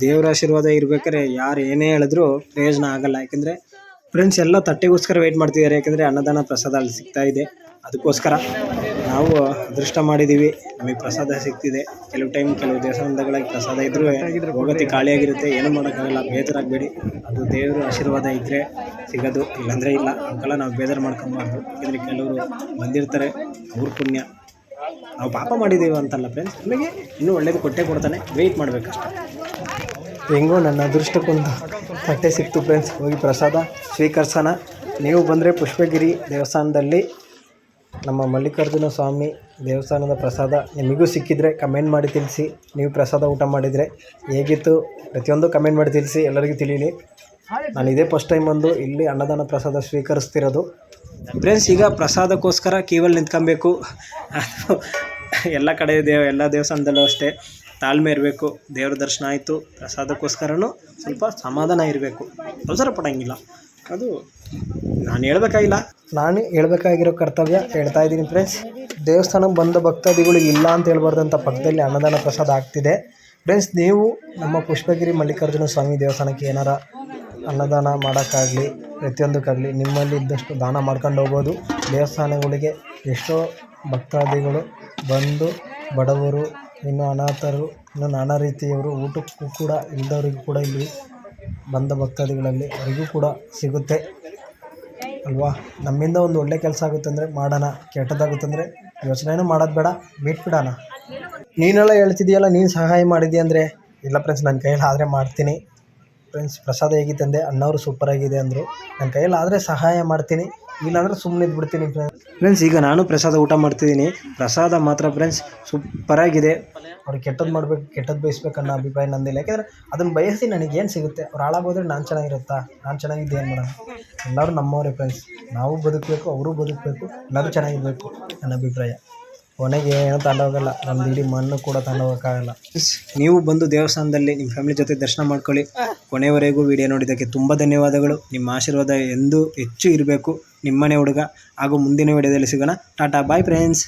ದೇವರ ಆಶೀರ್ವಾದ ಇರ್ಬೇಕಾದ್ರೆ ಯಾರು ಏನೇ ಹೇಳಿದ್ರು ಪ್ರಯೋಜನ ಆಗಲ್ಲ. ಯಾಕೆಂದರೆ ಫ್ರೆಂಡ್ಸ್ ಎಲ್ಲ ತಟ್ಟೆಗೋಸ್ಕರ ವೆಯ್ಟ್ ಮಾಡ್ತಿದ್ದಾರೆ. ಯಾಕೆಂದರೆ ಅನ್ನದಾನ ಪ್ರಸಾದ ಅಲ್ಲಿ ಸಿಗ್ತಾ ಇದೆ. ಅದಕ್ಕೋಸ್ಕರ ನಾವು ಅದೃಷ್ಟ ಮಾಡಿದ್ದೀವಿ. ನಮಗೆ ಪ್ರಸಾದ ಸಿಗ್ತಿದೆ. ಕೆಲವು ಟೈಮ್ ಕೆಲವು ದೇವಸ್ಥಾನಗಳಲ್ಲಿ ಪ್ರಸಾದ ಇದ್ದರೂ ಹೋಗತಿ ಖಾಲಿಯಾಗಿರುತ್ತೆ. ಏನು ಮಾಡೋಕ್ಕಾಗಲ್ಲ. ಬೇಜಾರಾಗಬೇಡಿ. ಅದು ದೇವರ ಆಶೀರ್ವಾದ ಇದ್ದರೆ ಸಿಗೋದು. ಇಲ್ಲಾಂದರೆ ಇಲ್ಲ. ಅಂಕಲ್ಲ ನಾವು ಬೇಜಾರು ಮಾಡ್ಕೊಬಾರ್ದು. ಯಾಕೆಂದರೆ ಕೆಲವರು ಬಂದಿರ್ತಾರೆ. ಅವ್ರ ಪುಣ್ಯ. ನಾವು ಪಾಪ ಮಾಡಿದ್ದೀವಿ ಅಂತಲ್ಲ ಫ್ರೆಂಡ್ಸ್ ನಮಗೆ ಇನ್ನೂ ಒಳ್ಳೇದು ಕೊಟ್ಟೆ ಕೊಡ್ತಾನೆ. ವೆಯ್ಟ್ ಮಾಡಬೇಕಷ್ಟೆ. ಹೆಂಗೋ ನನ್ನ ಅದೃಷ್ಟಕ್ಕೊಂದು ತಟ್ಟೆ ಸಿಕ್ತು ಫ್ರೆಂಡ್ಸ್ ಹೋಗಿ ಪ್ರಸಾದ ಸ್ವೀಕರಿಸೋಣ. ನೀವು ಬಂದರೆ ಪುಷ್ಪಗಿರಿ ದೇವಸ್ಥಾನದಲ್ಲಿ ನಮ್ಮ ಮಲ್ಲಿಕಾರ್ಜುನ ಸ್ವಾಮಿ ದೇವಸ್ಥಾನದ ಪ್ರಸಾದ ನಿಮಗೂ ಸಿಕ್ಕಿದರೆ ಕಮೆಂಟ್ ಮಾಡಿ ತಿಳಿಸಿ. ನೀವು ಪ್ರಸಾದ ಊಟ ಮಾಡಿದರೆ ಹೇಗಿತ್ತು ಪ್ರತಿಯೊಂದು ಕಮೆಂಟ್ ಮಾಡಿ ತಿಳಿಸಿ, ಎಲ್ಲರಿಗೂ ತಿಳಿಯಲಿ ನಾನು ಇದೇ ಫಸ್ಟ್ ಟೈಮ್ ಬಂದು ಇಲ್ಲಿ ಅನ್ನದಾನ ಪ್ರಸಾದ ಸ್ವೀಕರಿಸ್ತಿರೋದು. ಫ್ರೆಂಡ್ಸ್ ಈಗ ಪ್ರಸಾದಕ್ಕೋಸ್ಕರ ಕ್ಯೂವಲ್ಲಿ ನಿಂತ್ಕೊಬೇಕು. ಎಲ್ಲ ಕಡೆ ದೇವ ಎಲ್ಲ ದೇವಸ್ಥಾನದಲ್ಲೂ ಅಷ್ಟೇ. ತಾಳ್ಮೆ ಇರಬೇಕು, ದೇವ್ರ ದರ್ಶನ ಆಯಿತು, ಪ್ರಸಾದಕ್ಕೋಸ್ಕರನೂ ಸ್ವಲ್ಪ ಸಮಾಧಾನ ಇರಬೇಕು. ಅವಸರ ಪಡೋಂಗಿಲ್ಲ. ಅದು ನಾನು ಹೇಳ್ಬೇಕಾಗಿಲ್ಲ. ನಾನು ಹೇಳ್ಬೇಕಾಗಿರೋ ಕರ್ತವ್ಯ ಹೇಳ್ತಾ ಇದ್ದೀನಿ ಫ್ರೆಂಡ್ಸ್ ದೇವಸ್ಥಾನಕ್ಕೆ ಬಂದ ಭಕ್ತಾದಿಗಳು ಇಲ್ಲ ಅಂತ ಹೇಳ್ಬಾರ್ದಂಥ ಪಕ್ಕದಲ್ಲಿ ಅನ್ನದಾನ ಪ್ರಸಾದ ಆಗ್ತಿದೆ. ಫ್ರೆಂಡ್ಸ್ ನೀವು ನಮ್ಮ ಪುಷ್ಪಗಿರಿ ಮಲ್ಲಿಕಾರ್ಜುನ ಸ್ವಾಮಿ ದೇವಸ್ಥಾನಕ್ಕೆ ಏನಾರ ಅನ್ನದಾನ ಮಾಡೋಕ್ಕಾಗಲಿ, ಪ್ರತಿಯೊಂದಕ್ಕಾಗಲಿ ನಿಮ್ಮಲ್ಲಿ ಇದ್ದಷ್ಟು ದಾನ ಮಾಡ್ಕೊಂಡು ಹೋಗ್ಬೋದು. ದೇವಸ್ಥಾನಗಳಿಗೆ ಎಷ್ಟೋ ಭಕ್ತಾದಿಗಳು ಬಂದು ಬಡವರು ಇನ್ನು ಅನಾಥರು, ಇನ್ನು ನಾನಾ ರೀತಿಯವರು ಊಟಕ್ಕೂ ಕೂಡ ಇಲ್ಲದವ್ರಿಗೂ ಕೂಡ ಇಲ್ಲಿ ಬಂದ ಭಕ್ತಾದಿಗಳಲ್ಲಿ ಅವರಿಗೂ ಕೂಡ ಸಿಗುತ್ತೆ ಅಲ್ವಾ? ನಮ್ಮಿಂದ ಒಂದು ಒಳ್ಳೆ ಕೆಲಸ ಆಗುತ್ತೆ ಅಂದರೆ ಮಾಡೋಣ, ಕೆಟ್ಟದಾಗುತ್ತಂದರೆ ಯೋಚನೆನೂ ಮಾಡೋದು ಬೇಡ ಬಿಟ್ಬಿಡೋಣ ನೀನೆಲ್ಲ ಹೇಳ್ತಿದ್ದೀಯಲ್ಲ, ನೀನು ಸಹಾಯ ಮಾಡಿದ್ಯಾ ಅಂದರೆ? ಇಲ್ಲ ಫ್ರೆಂಡ್ಸ್ ನನ್ನ ಕೈಯಲ್ಲಿ ಆದರೆ ಮಾಡ್ತೀನಿ. ಫ್ರೆಂಡ್ಸ್ ಪ್ರಸಾದ ಹೇಗಿತ್ತಂದೆ ಅಣ್ಣವರು ಸೂಪರಾಗಿದೆ ಅಂದರು. ನನ್ನ ಕೈಯಲ್ಲಿ ಆದರೆ ಸಹಾಯ ಮಾಡ್ತೀನಿ. ಇಲ್ಲಾಂದರೆ ಸುಮ್ಮನೆ ಇದ್ಬಿಡ್ತೀನಿ ಫ್ರೆಂಡ್ಸ್ ಫ್ರೆಂಡ್ಸ್ ಈಗ ನಾನು ಪ್ರಸಾದ ಊಟ ಮಾಡ್ತಿದ್ದೀನಿ. ಪ್ರಸಾದ ಮಾತ್ರ ಫ್ರೆಂಡ್ಸ್ ಸೂಪರಾಗಿದೆ ಅವ್ರು ಕೆಟ್ಟದ್ದು ಮಾಡಬೇಕು ಕೆಟ್ಟದ್ದು ಬಯಸ್ಬೇಕನ್ನೋ ಅಭಿಪ್ರಾಯ ನಂದಿಲ್ಲ. ಯಾಕೆಂದರೆ ಅದನ್ನು ಬಯಸಿ ನನಗೇನು ಸಿಗುತ್ತೆ? ಅವ್ರು ಹಾಳಾಗೋದ್ರೆ ನಾನು ಚೆನ್ನಾಗಿರುತ್ತಾ? ನಾನು ಚೆನ್ನಾಗಿದ್ದೆ ಏನು ಮಾಡೋಣ ಎಲ್ಲರೂ ನಮ್ಮವರೇ ಫ್ರೆಂಡ್ಸ್ ನಾವು ಬದುಕಬೇಕು, ಅವರು ಬದುಕಬೇಕು, ಎಲ್ಲರೂ ಚೆನ್ನಾಗಿರಬೇಕು ನನ್ನ ಅಭಿಪ್ರಾಯ. ಕೊನೆಗೆ ಏನೂ ತಗೊಂಡೋಗಲ್ಲ ನಮ್ದು ಇಡೀ ಮಣ್ಣು ಕೂಡ ತಗೊಂಡೋಗೋಕ್ಕಾಗಲ್ಲ ನೀವು ಬಂದು ದೇವಸ್ಥಾನದಲ್ಲಿ ನಿಮ್ಮ ಫ್ಯಾಮಿಲಿ ಜೊತೆ ದರ್ಶನ ಮಾಡ್ಕೊಳ್ಳಿ. ಕೊನೆಯವರೆಗೂ ವಿಡಿಯೋ ನೋಡಿದ್ದಕ್ಕೆ ತುಂಬ ಧನ್ಯವಾದಗಳು. ನಿಮ್ಮ ಆಶೀರ್ವಾದ ಎಂದೂ ಹೆಚ್ಚು ಇರಬೇಕು. ನಿಮ್ಮನೆ ಹುಡುಗ ಹಾಗೂ ಮುಂದಿನ ವಿಡಿಯೋದಲ್ಲಿ ಸಿಗೋಣ. Tata bye friends